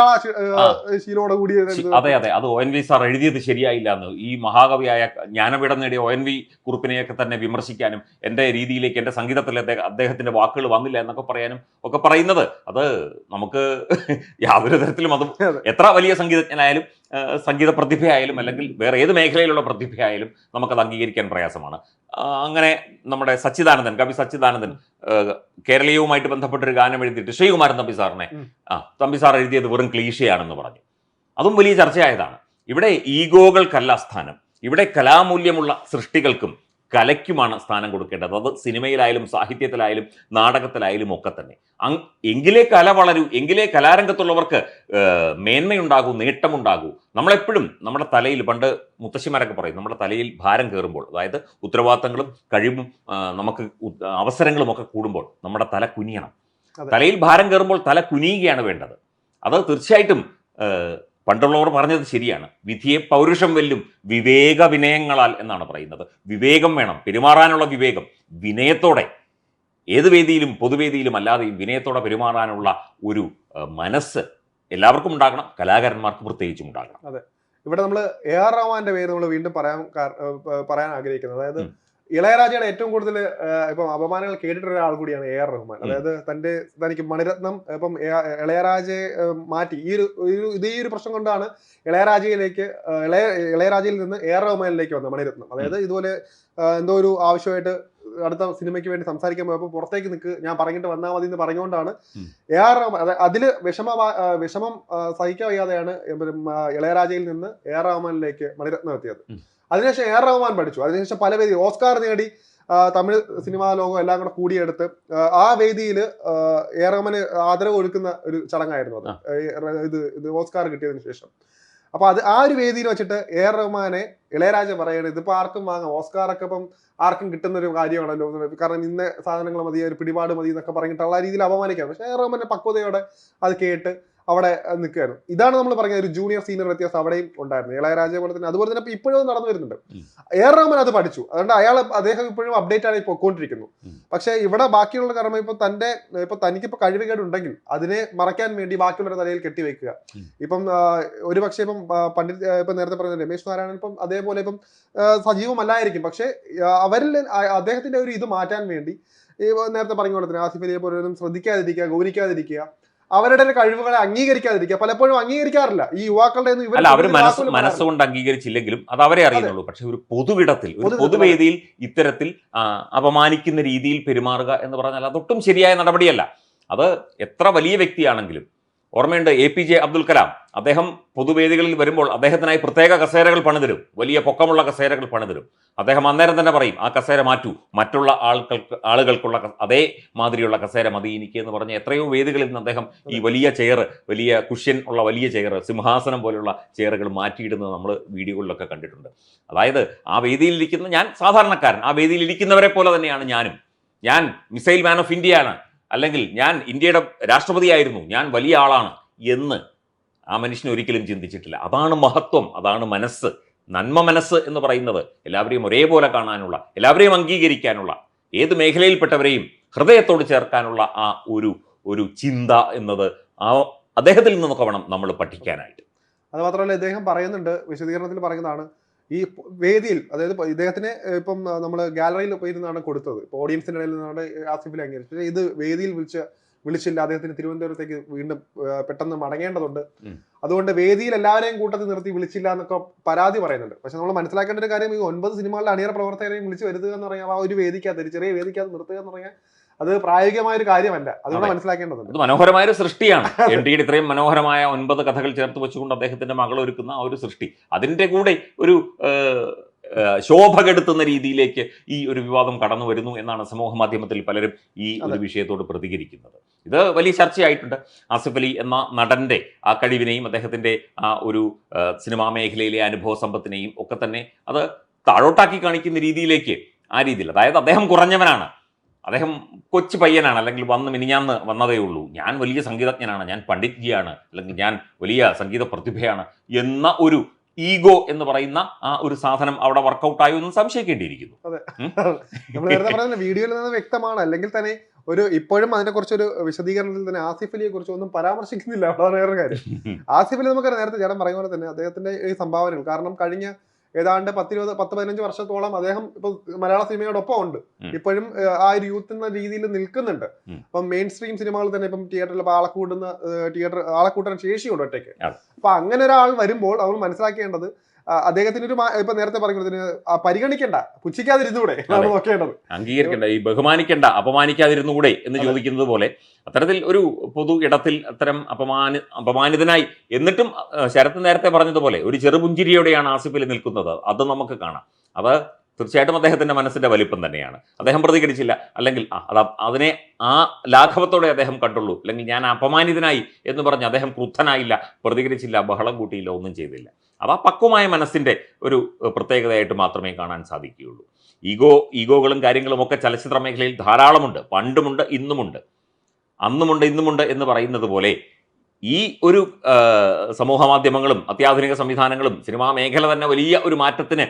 ശീലോടെ കൂടിയ അതെ അതെ. അത് ഒ എൻ വി സാർ എഴുതിയത് ശരിയായില്ല എന്ന്. ഈ മഹാകവിയായ ജ്ഞാനപീഠം നേടിയ ഒ എൻ വി കുറിപ്പിനെയൊക്കെ തന്നെ വിമർശിക്കാനും എന്റെ രീതിയിലേക്ക് എന്റെ സംഗീതത്തിൽ അദ്ദേഹ- അദ്ദേഹത്തിന്റെ വാക്കുകൾ വന്നില്ല എന്നൊക്കെ പറയാനും ഒക്കെ പറയുന്നത്. അത് നമുക്ക് യാതൊരു തരത്തിലും അതും എത്ര വലിയ സംഗീതജ്ഞനായാലും സംഗീത പ്രതിഭയായാലും അല്ലെങ്കിൽ വേറെ ഏത് മേഖലയിലുള്ള പ്രതിഭയായാലും നമുക്കത് അംഗീകരിക്കാൻ പ്രയാസമാണ്. അങ്ങനെ നമ്മുടെ സച്ചിദാനന്ദൻ കവി സച്ചിദാനന്ദൻ കേരളീയവുമായിട്ട് ബന്ധപ്പെട്ടൊരു ഗാനം എഴുതിയിട്ട് ശ്രീകുമാരൻ തമ്പി സാറിനെ ആ തമ്പി സാർ എഴുതിയത് വെറും ക്ലീഷയാണെന്ന് പറഞ്ഞു. അതും വലിയ ചർച്ചയായതാണ്. ഇവിടെ ഈഗോകൾക്കല്ല സ്ഥാനം. ഇവിടെ കലാമൂല്യമുള്ള സൃഷ്ടികൾക്കും കലയ്ക്കുമാണ് സ്ഥാനം കൊടുക്കേണ്ടത്. അത് സിനിമയിലായാലും സാഹിത്യത്തിലായാലും നാടകത്തിലായാലും ഒക്കെ തന്നെ. എങ്കിലേ കല വളരൂ എങ്കിലേ കലാരംഗത്തുള്ളവർക്ക് മേന്മയുണ്ടാകൂ നേട്ടമുണ്ടാകൂ. നമ്മളെപ്പോഴും നമ്മുടെ തലയിൽ പണ്ട് മുത്തശ്ശിമാരൊക്കെ പറയും നമ്മുടെ തലയിൽ ഭാരം കയറുമ്പോൾ അതായത് ഉത്തരവാദിത്തങ്ങളും കഴിവും നമുക്ക് അവസരങ്ങളും ഒക്കെ കൂടുമ്പോൾ നമ്മുടെ തല കുനിയണം. തലയിൽ ഭാരം കയറുമ്പോൾ തല കുനിയുകയാണ് വേണ്ടത്. അത് തീർച്ചയായിട്ടും പണ്ടുള്ളവർ പറഞ്ഞത് ശരിയാണ്. വിധിയെ പൗരുഷം വെല്ലും വിവേക വിനയങ്ങളാൽ എന്നാണ് പറയുന്നത്. വിവേകം വേണം പെരുമാറാനുള്ള വിവേകം. വിനയത്തോടെ ഏത് വേദിയിലും പൊതുവേദിയിലും അല്ലാതെയും വിനയത്തോടെ പെരുമാറാനുള്ള ഒരു മനസ്സ് എല്ലാവർക്കും ഉണ്ടാകണം കലാകാരന്മാർക്ക് പ്രത്യേകിച്ചും ഉണ്ടാകണം. അതെ. ഇവിടെ നമ്മൾ എ ആർ റഹ്മാന്റെ പേര് നമ്മൾ വീണ്ടും പറയാൻ പറയാൻ ആഗ്രഹിക്കുന്നത്. അതായത്. ഇളയരാജയുടെ ഏറ്റവും കൂടുതൽ ഇപ്പം അപമാനങ്ങൾ കേട്ടിട്ടുള്ള ഒരാൾ കൂടിയാണ് എ ആർ റഹ്മാൻ. അതായത് തന്റെ തനിക്ക് മണിരത്നം ഇപ്പം ഇളയരാജയെ മാറ്റി. ഈ ഒരു ഇതേ ഒരു പ്രശ്നം കൊണ്ടാണ് ഇളയരാജയിലേക്ക് ഇളയ ഇളയരാജയിൽ നിന്ന് എ ആർ റഹ്മാനിലേക്ക് വന്നത് മണിരത്നം. അതായത് ഇതുപോലെ എന്തോ ഒരു ആവശ്യമായിട്ട് അടുത്ത സിനിമയ്ക്ക് വേണ്ടി സംസാരിക്കാൻ പോയപ്പോൾ പുറത്തേക്ക് നിൽക്ക് ഞാൻ പറഞ്ഞിട്ട് വന്നാൽ മതി എന്ന് പറഞ്ഞുകൊണ്ടാണ് എ ആർ റഹ്മാൻ അതിൽ അതിൽ വിഷമ വിഷമം സഹിക്കാൻ വയ്യാതെയാണ് ഇളയരാജയിൽ നിന്ന് എ ആർ റഹ്മാനിലേക്ക് മണിരത്നം എത്തിയത്. അതിനുശേഷം എ ആർ റഹ്മാൻ പഠിച്ചു. അതിനുശേഷം പല വേദി ഓസ്കാർ നേടി തമിഴ് സിനിമാ ലോകം എല്ലാം കൂടെ കൂടിയെടുത്ത് ആ, വേദിയിൽ എ ആർ റഹ്മാന് ആദരവ് ഒഴുക്കുന്ന ഒരു ചടങ്ങായിരുന്നു അത്. ഇത് ഇത് ഓസ്കാർ കിട്ടിയതിനു ശേഷം. അപ്പൊ അത് ആ ഒരു വേദിയിൽ വെച്ചിട്ട് എ ആർ റഹ്മാനെ ഇളയരാജ പറയണത് ഇതിപ്പോ ആർക്കും വാങ്ങാം. ഓസ്കാർ ഒക്കെ ഇപ്പം ആർക്കും കിട്ടുന്ന ഒരു കാര്യമാണല്ലോ. കാരണം ഇന്ന സാധനങ്ങൾ മതി ഒരു പിടിപാട് മതി എന്നൊക്കെ പറഞ്ഞിട്ടുള്ള രീതിയിൽ അപമാനിക്കാം. പക്ഷെ എ ആർ റഹ്മാന്റെ പക്വതയോടെ അത് കേട്ട് അവിടെ നിൽക്കുകയായിരുന്നു. ഇതാണ് നമ്മൾ പറഞ്ഞ ഒരു ജൂനിയർ സീനിയർ വ്യത്യാസം അവിടെയും ഉണ്ടായിരുന്നു. ഇളയരാജ പോലെ തന്നെ. അതുപോലെ തന്നെ ഇപ്പോഴും നടന്നു വരുന്നുണ്ട്. എ ആർ റഹ്മാൻ അത് പഠിച്ചു. അതുകൊണ്ട് അയാൾ അദ്ദേഹം ഇപ്പോഴും അപ്ഡേറ്റ് ആണ് പോയിക്കൊണ്ടിരിക്കുന്നു. പക്ഷേ ഇവിടെ ബാക്കിയുള്ള കാരണം ഇപ്പൊ തന്റെ ഇപ്പൊ തനിക്കിപ്പോ കഴിവുകേട് ഉണ്ടെങ്കിൽ അതിനെ മറയ്ക്കാൻ വേണ്ടി ബാക്കിയുള്ളവരെ തലയിൽ കെട്ടിവെക്കുക. വെക്കുക ഇപ്പം ഒരു പക്ഷേ ഇപ്പം പണ്ഡിത് പണ്ഡിറ്റ് ആ, നേരത്തെ പറഞ്ഞ രമേശ് നാരായണൻ ഇപ്പം അതേപോലെ ഇപ്പം സജീവമല്ലായിരിക്കും. പക്ഷേ അവരിൽ അദ്ദേഹത്തിന്റെ ഒരു ഇത് മാറ്റാൻ വേണ്ടി നേരത്തെ പറഞ്ഞ പോലെ തന്നെ ആസിഫ് അലിയെ പോലും ശ്രദ്ധിക്കാതിരിക്കുക ഗൗനിക്കാതിരിക്കുക അവരുടെ കഴിവുകളെ അംഗീകരിക്കാതിരിക്കുക. പലപ്പോഴും അംഗീകരിക്കാറില്ല. ഈ യുവാക്കളുടെ അല്ല അവർ മനസ്സ് മനസ്സുകൊണ്ട് അംഗീകരിച്ചില്ലെങ്കിലും അത് അവരെ അറിയുന്നുള്ളൂ. പക്ഷെ ഒരു പൊതുവിടത്തിൽ ഒരു പൊതുവേദിയിൽ ഇത്തരത്തിൽ അപമാനിക്കുന്ന രീതിയിൽ പെരുമാറുക എന്ന് പറഞ്ഞാൽ അതൊട്ടും ശരിയായ നടപടിയല്ല. അത് എത്ര വലിയ വ്യക്തിയാണെങ്കിലും ഓർമ്മയുണ്ട് A P J Abdul Kalam. അദ്ദേഹം പൊതുവേദികളിൽ വരുമ്പോൾ അദ്ദേഹത്തിനായി പ്രത്യേക കസേരകൾ പണിതരും. വലിയ പൊക്കമുള്ള കസേരകൾ പണിതരും. അദ്ദേഹം അന്നേരം തന്നെ പറയും ആ കസേര മാറ്റൂ. മറ്റുള്ള ആൾക്കൾക്ക് ആളുകൾക്കുള്ള അതേ മാതിരിയുള്ള കസേര മതി എനിക്ക് എന്ന് പറഞ്ഞ് എത്രയോ വേദികളിൽ നിന്ന് അദ്ദേഹം ഈ വലിയ ചെയർ വലിയ കുഷ്യൻ ഉള്ള വലിയ ചെയർ സിംഹാസനം പോലുള്ള ചെയറുകൾ മാറ്റിയിടുന്നത് നമ്മൾ വീഡിയോകളിലൊക്കെ കണ്ടിട്ടുണ്ട്. അതായത് ആ വേദിയിലിരിക്കുന്ന ഞാൻ സാധാരണക്കാരൻ. ആ വേദിയിൽ ഇരിക്കുന്നവരെ പോലെ തന്നെയാണ് ഞാനും. ഞാൻ മിസൈൽ മാൻ ഓഫ് ഇന്ത്യയാണ്. ആണ് അല്ലെങ്കിൽ ഞാൻ ഇന്ത്യയുടെ രാഷ്ട്രപതിയായിരുന്നു ഞാൻ വലിയ ആളാണ് എന്ന് ആ മനുഷ്യൻ ഒരിക്കലും ചിന്തിച്ചിട്ടില്ല. അതാണ് മഹത്വം അതാണ് മനസ്സ്. നന്മ മനസ്സ് എന്ന് പറയുന്നത് എല്ലാവരെയും ഒരേപോലെ കാണാനുള്ള എല്ലാവരെയും അംഗീകരിക്കാനുള്ള ഏത് മേഖലയിൽപ്പെട്ടവരെയും ഹൃദയത്തോട് ചേർക്കാനുള്ള ആ ഒരു ഒരു ചിന്ത എന്നത് ആ അദ്ദേഹത്തിൽ നിന്നൊക്കെ വേണം നമ്മൾ പഠിക്കാനായിട്ട്. അത് മാത്രമല്ല ഇദ്ദേഹം പറയുന്നുണ്ട് വിശദീകരണത്തിൽ പറയുന്നതാണ് ഈ വേദിയിൽ അതായത് ഇദ്ദേഹത്തിന് ഇപ്പം നമ്മൾ ഗാലറിയിൽ പോയിരുന്നാണ് കൊടുത്തത്. ഇപ്പൊ ഓഡിയൻസിന്റെ ഇടയിൽ നിന്നാണ് ആസിഫിൽ അംഗീകരിച്ചത്. പക്ഷേ ഇത് വേദിയിൽ വിളിച്ച് വിളിച്ചില്ല. അദ്ദേഹത്തിന് തിരുവനന്തപുരത്തേക്ക് വീണ്ടും പെട്ടെന്ന് മടങ്ങേണ്ടതുണ്ട്. അതുകൊണ്ട് വേദിയിൽ എല്ലാവരെയും കൂട്ടത്തിൽ നിർത്തി വിളിച്ചില്ല എന്നൊക്കെ പരാതി പറയുന്നുണ്ട്. പക്ഷെ നമ്മൾ മനസ്സിലാക്കേണ്ട ഒരു കാര്യം ഈ ഒൻപത് സിനിമകളുടെ അണിയറ പ്രവർത്തകരെയും വിളിച്ച് വരുത്തുക എന്ന് പറഞ്ഞാൽ ആ ഒരു വേദിക്കകത്ത് ഒരു ചെറിയ വേദിക്കകത്ത് നിർത്തുക എന്ന് പറഞ്ഞാൽ അത് പ്രായോഗികമായ ഒരു കാര്യമല്ല അതുകൊണ്ട് അതെ. മനസ്സിലാക്കേണ്ടതുണ്ട്. മനോഹരമായ ഒരു സൃഷ്ടിയാണ്. [LAUGHS] എം ടിയുടെ ഇത്രയും മനോഹരമായ ഒൻപത് കഥകൾ ചേർത്ത് വെച്ചുകൊണ്ട് അദ്ദേഹത്തിന്റെ മകൾ ഒരുക്കുന്ന ആ ഒരു സൃഷ്ടി. അതിന്റെ കൂടെ ഒരു ശോഭ കെടുത്തുന്ന രീതിയിലേക്ക് ഈ ഒരു വിവാദം കടന്നു വരുന്നു എന്നാണ് സമൂഹ മാധ്യമത്തിൽ പലരും ഈ ഒരു വിഷയത്തോട് പ്രതികരിക്കുന്നത്. ഇത് വലിയ ചർച്ചയായിട്ടുണ്ട്. ആസിഫ് അലി എന്ന നടന്റെ ആ കഴിവിനെയും അദ്ദേഹത്തിന്റെ ആ ഒരു സിനിമാ മേഖലയിലെ അനുഭവ സമ്പത്തിനെയും ഒക്കെ തന്നെ അത് താഴോട്ടാക്കി കാണിക്കുന്ന രീതിയിലേക്ക് ആ രീതിയിൽ അതായത് അദ്ദേഹം കുറഞ്ഞവനാണ്. അദ്ദേഹം കൊച്ചു പയ്യനാണ്. അല്ലെങ്കിൽ വന്ന് മിനിഞ്ഞാന്ന് വന്നതേ ഉള്ളൂ. ഞാൻ വലിയ സംഗീതജ്ഞനാണ്. ഞാൻ പണ്ഡിറ്റ്ജിയാണ്. അല്ലെങ്കിൽ ഞാൻ വലിയ സംഗീത പ്രതിഭയാണ് എന്ന ഒരു ഈഗോ എന്ന് പറയുന്ന ആ ഒരു സാധനം അവിടെ വർക്കൗട്ടായോ എന്ന് സംശയിക്കേണ്ടിയിരിക്കുന്നു. നമ്മൾ നേരത്തെ പറഞ്ഞ വീഡിയോയിൽ നിന്ന് വ്യക്തമാണ്. അല്ലെങ്കിൽ തന്നെ ഒരു ഇപ്പോഴും അതിനെ കുറിച്ചൊരു വിശദീകരണത്തിൽ തന്നെ ആസിഫ് അലിയെ കുറിച്ച് ഒന്നും പരാമർശിക്കുന്നില്ല. അതാണ് വേറെ കാര്യം. ആസിഫ് അലി നമുക്കറിയാം നേരത്തെ ചേട്ടൻ പറയുന്ന പോലെ തന്നെ അദ്ദേഹത്തിന്റെ ഈ സംഭാവനകൾ. കാരണം കഴിഞ്ഞ ഏതാണ്ട് പത്തിരുപത് പത്ത് പതിനഞ്ച് വർഷത്തോളം അദ്ദേഹം ഇപ്പൊ മലയാള സിനിമയോടൊപ്പം ഉണ്ട് ഇപ്പോഴും ആ ഒരു യൂത്ത് എന്ന രീതിയിൽ നിൽക്കുന്നുണ്ട്. അപ്പം മെയിൻ സ്ട്രീം സിനിമകൾ തന്നെ ഇപ്പം തിയേറ്ററിൽ ഇപ്പൊ ആളെ കൂടുന്ന തിയേറ്റർ ആളെ കൂട്ടാൻ ശേഷിയുണ്ട് ഒറ്റയ്ക്ക്. അപ്പൊ അങ്ങനെ ഒരാൾ വരുമ്പോൾ അവൾ മനസ്സിലാക്കേണ്ടത് അദ്ദേഹത്തിന് ഒരു ഇപ്പൊ നേരത്തെ പറഞ്ഞതിന് പരിഗണിക്കണ്ട പുച്ഛിക്കാതിരുന്നൂടെ. നോക്കേണ്ടത്. അംഗീകരിക്കേണ്ട ഈ ബഹുമാനിക്കേണ്ട അപമാനിക്കാതിരുന്നൂടെ എന്ന്. ചോദിക്കുന്നത് പോലെ അത്തരത്തിൽ ഒരു പൊതു ഇടത്തിൽ അത്തരം അപമാന അപമാനിതനായി എന്നിട്ടും ശരത് ശരത്ത് നേരത്തെ പറഞ്ഞതുപോലെ ഒരു ചെറുപുഞ്ചിരിയോടെയാണ് ആസിഫിൽ നിൽക്കുന്നത്. അത് നമുക്ക് കാണാം. അത് തീർച്ചയായിട്ടും അദ്ദേഹത്തിന്റെ മനസ്സിന്റെ വലിപ്പം തന്നെയാണ്. അദ്ദേഹം പ്രതികരിച്ചില്ല. അല്ലെങ്കിൽ അത് അതിനെ ആ ലാഘവത്തോടെ അദ്ദേഹം കണ്ടുള്ളൂ. അല്ലെങ്കിൽ ഞാൻ അപമാനിതനായി എന്ന് പറഞ്ഞ് അദ്ദേഹം ക്രുദ്ധനായില്ല പ്രതികരിച്ചില്ല ബഹളം കൂട്ടിയില്ല ഒന്നും ചെയ്തില്ല. അത് ആ പക്വമായ മനസ്സിന്റെ ഒരു പ്രത്യേകതയായിട്ട് മാത്രമേ കാണാൻ സാധിക്കുകയുള്ളൂ. ഈഗോ ഈഗോകളും കാര്യങ്ങളും ഒക്കെ ചലച്ചിത്ര മേഖലയിൽ ധാരാളമുണ്ട്. പണ്ടുമുണ്ട് ഇന്നുമുണ്ട്. അന്നുമുണ്ട് ഇന്നുമുണ്ട് എന്ന് പറയുന്നത് പോലെ ഈ ഒരു സമൂഹ മാധ്യമങ്ങളും അത്യാധുനിക സംവിധാനങ്ങളും സിനിമാ മേഖല തന്നെ വലിയ ഒരു മാറ്റത്തിന്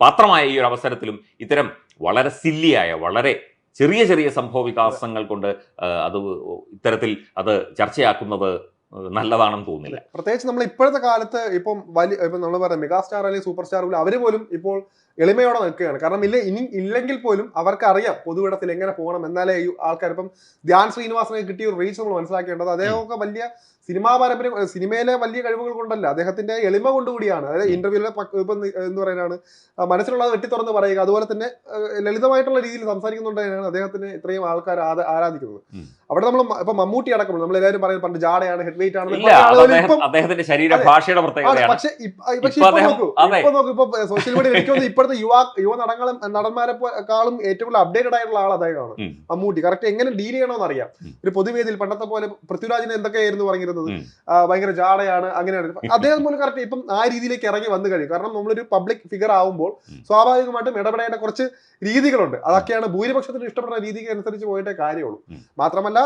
പാത്രമായ ഈ ഒരു അവസരത്തിലും ഇത്തരം വളരെ സില്ലിയായ വളരെ ചെറിയ ചെറിയ സംഭവ വികാസങ്ങൾ കൊണ്ട് അത് ഇത്തരത്തിൽ അത് ചർച്ചയാക്കുന്നത് നല്ലതാണെന്ന് തോന്നില്ല പ്രത്യേകിച്ച് നമ്മൾ ഇപ്പോഴത്തെ കാലത്ത് ഇപ്പം വലിയ ഇപ്പം നമ്മൾ പറയാം മെഗാ സ്റ്റാർ അല്ലെങ്കിൽ സൂപ്പർ സ്റ്റാർ പോലും അവർ പോലും ഇപ്പോൾ എളിമയോടെ നിൽക്കുകയാണ്. കാരണം ഇല്ല ഇനി ഇല്ലെങ്കിൽ പോലും അവർക്ക് അറിയാം പൊതുവിടത്തിൽ എങ്ങനെ പോകണം. എന്നാലേ ഈ ആൾക്കാർ ഇപ്പം ധ്യാൻ ശ്രീനിവാസനെ കിട്ടിയ ഒരു റീച്ച് നമ്മൾ മനസ്സിലാക്കേണ്ടത്. അദ്ദേഹമൊക്കെ വലിയ സിനിമാ പാരമ്പര്യം സിനിമയിലെ വലിയ കഴിവുകൾ കൊണ്ടല്ല. അദ്ദേഹത്തിന്റെ എളിമ കൊണ്ടുകൂടിയാണ്. അതായത് ഇന്റർവ്യൂവിലെ ഇപ്പം എന്ന് പറയുന്നതാണ് മനസ്സിലുള്ളത് വെട്ടി തുറന്ന് പറയുക. അതുപോലെ തന്നെ ലളിതമായിട്ടുള്ള രീതിയിൽ സംസാരിക്കുന്നുണ്ടാണ് അദ്ദേഹത്തിന് ഇത്രയും ആൾക്കാർ ആരാധിക്കുന്നത്. അവിടെ നമ്മൾ ഇപ്പൊ മമ്മൂട്ടി അടക്കം നമ്മൾ എല്ലാവരും പറയുന്നത് പണ്ട് ജാടയാണ് ഹെഡ് വെയിറ്റ് ആണ് പക്ഷേ ഇപ്പ- ഇപ്പൊ ഇപ്പൊ നോക്കൂ. ഇപ്പൊ നോക്കൂ ഇപ്പൊ സോഷ്യൽ മീഡിയ എനിക്ക് തോന്നുന്നു ഇപ്പോഴത്തെ യുവാ യുവ നടങ്ങളും നടന്മാരെക്കാളും ഏറ്റവും കൂടുതൽ അപ്ഡേറ്റഡ് ആയിട്ടുള്ള ആൾ അദ്ദേഹമാണ് ഉം. മമ്മൂട്ടി. കറക്റ്റ് എങ്ങനെ ഡീൽ ചെയ്യണമെന്ന് അറിയാം ഒരു പൊതുവേദിയിൽ പണ്ടത്തെ പോലെ പൃഥ്വിരാജിനെ എന്തൊക്കെയായിരുന്നു പറഞ്ഞിരുന്നത്? ഭയങ്കര ജാടയാണ് അങ്ങനെയാണ്. അദ്ദേഹം പോലും കറക്റ്റ് ഇപ്പം ആ രീതിയിലേക്ക് ഇറങ്ങി വന്നു കഴിയും കാരണം നമ്മളൊരു പബ്ലിക് ഫിഗർ ആവുമ്പോൾ. സ്വാഭാവികമായിട്ടും ഇടപെടേണ്ട കുറച്ച് രീതികളുണ്ട്. അതൊക്കെയാണ് ഭൂരിപക്ഷത്തിന് ഇഷ്ടപ്പെടുന്ന രീതിക്ക് അനുസരിച്ച് പോയിട്ടേ കാര്യമുള്ളൂ. മാത്രമല്ല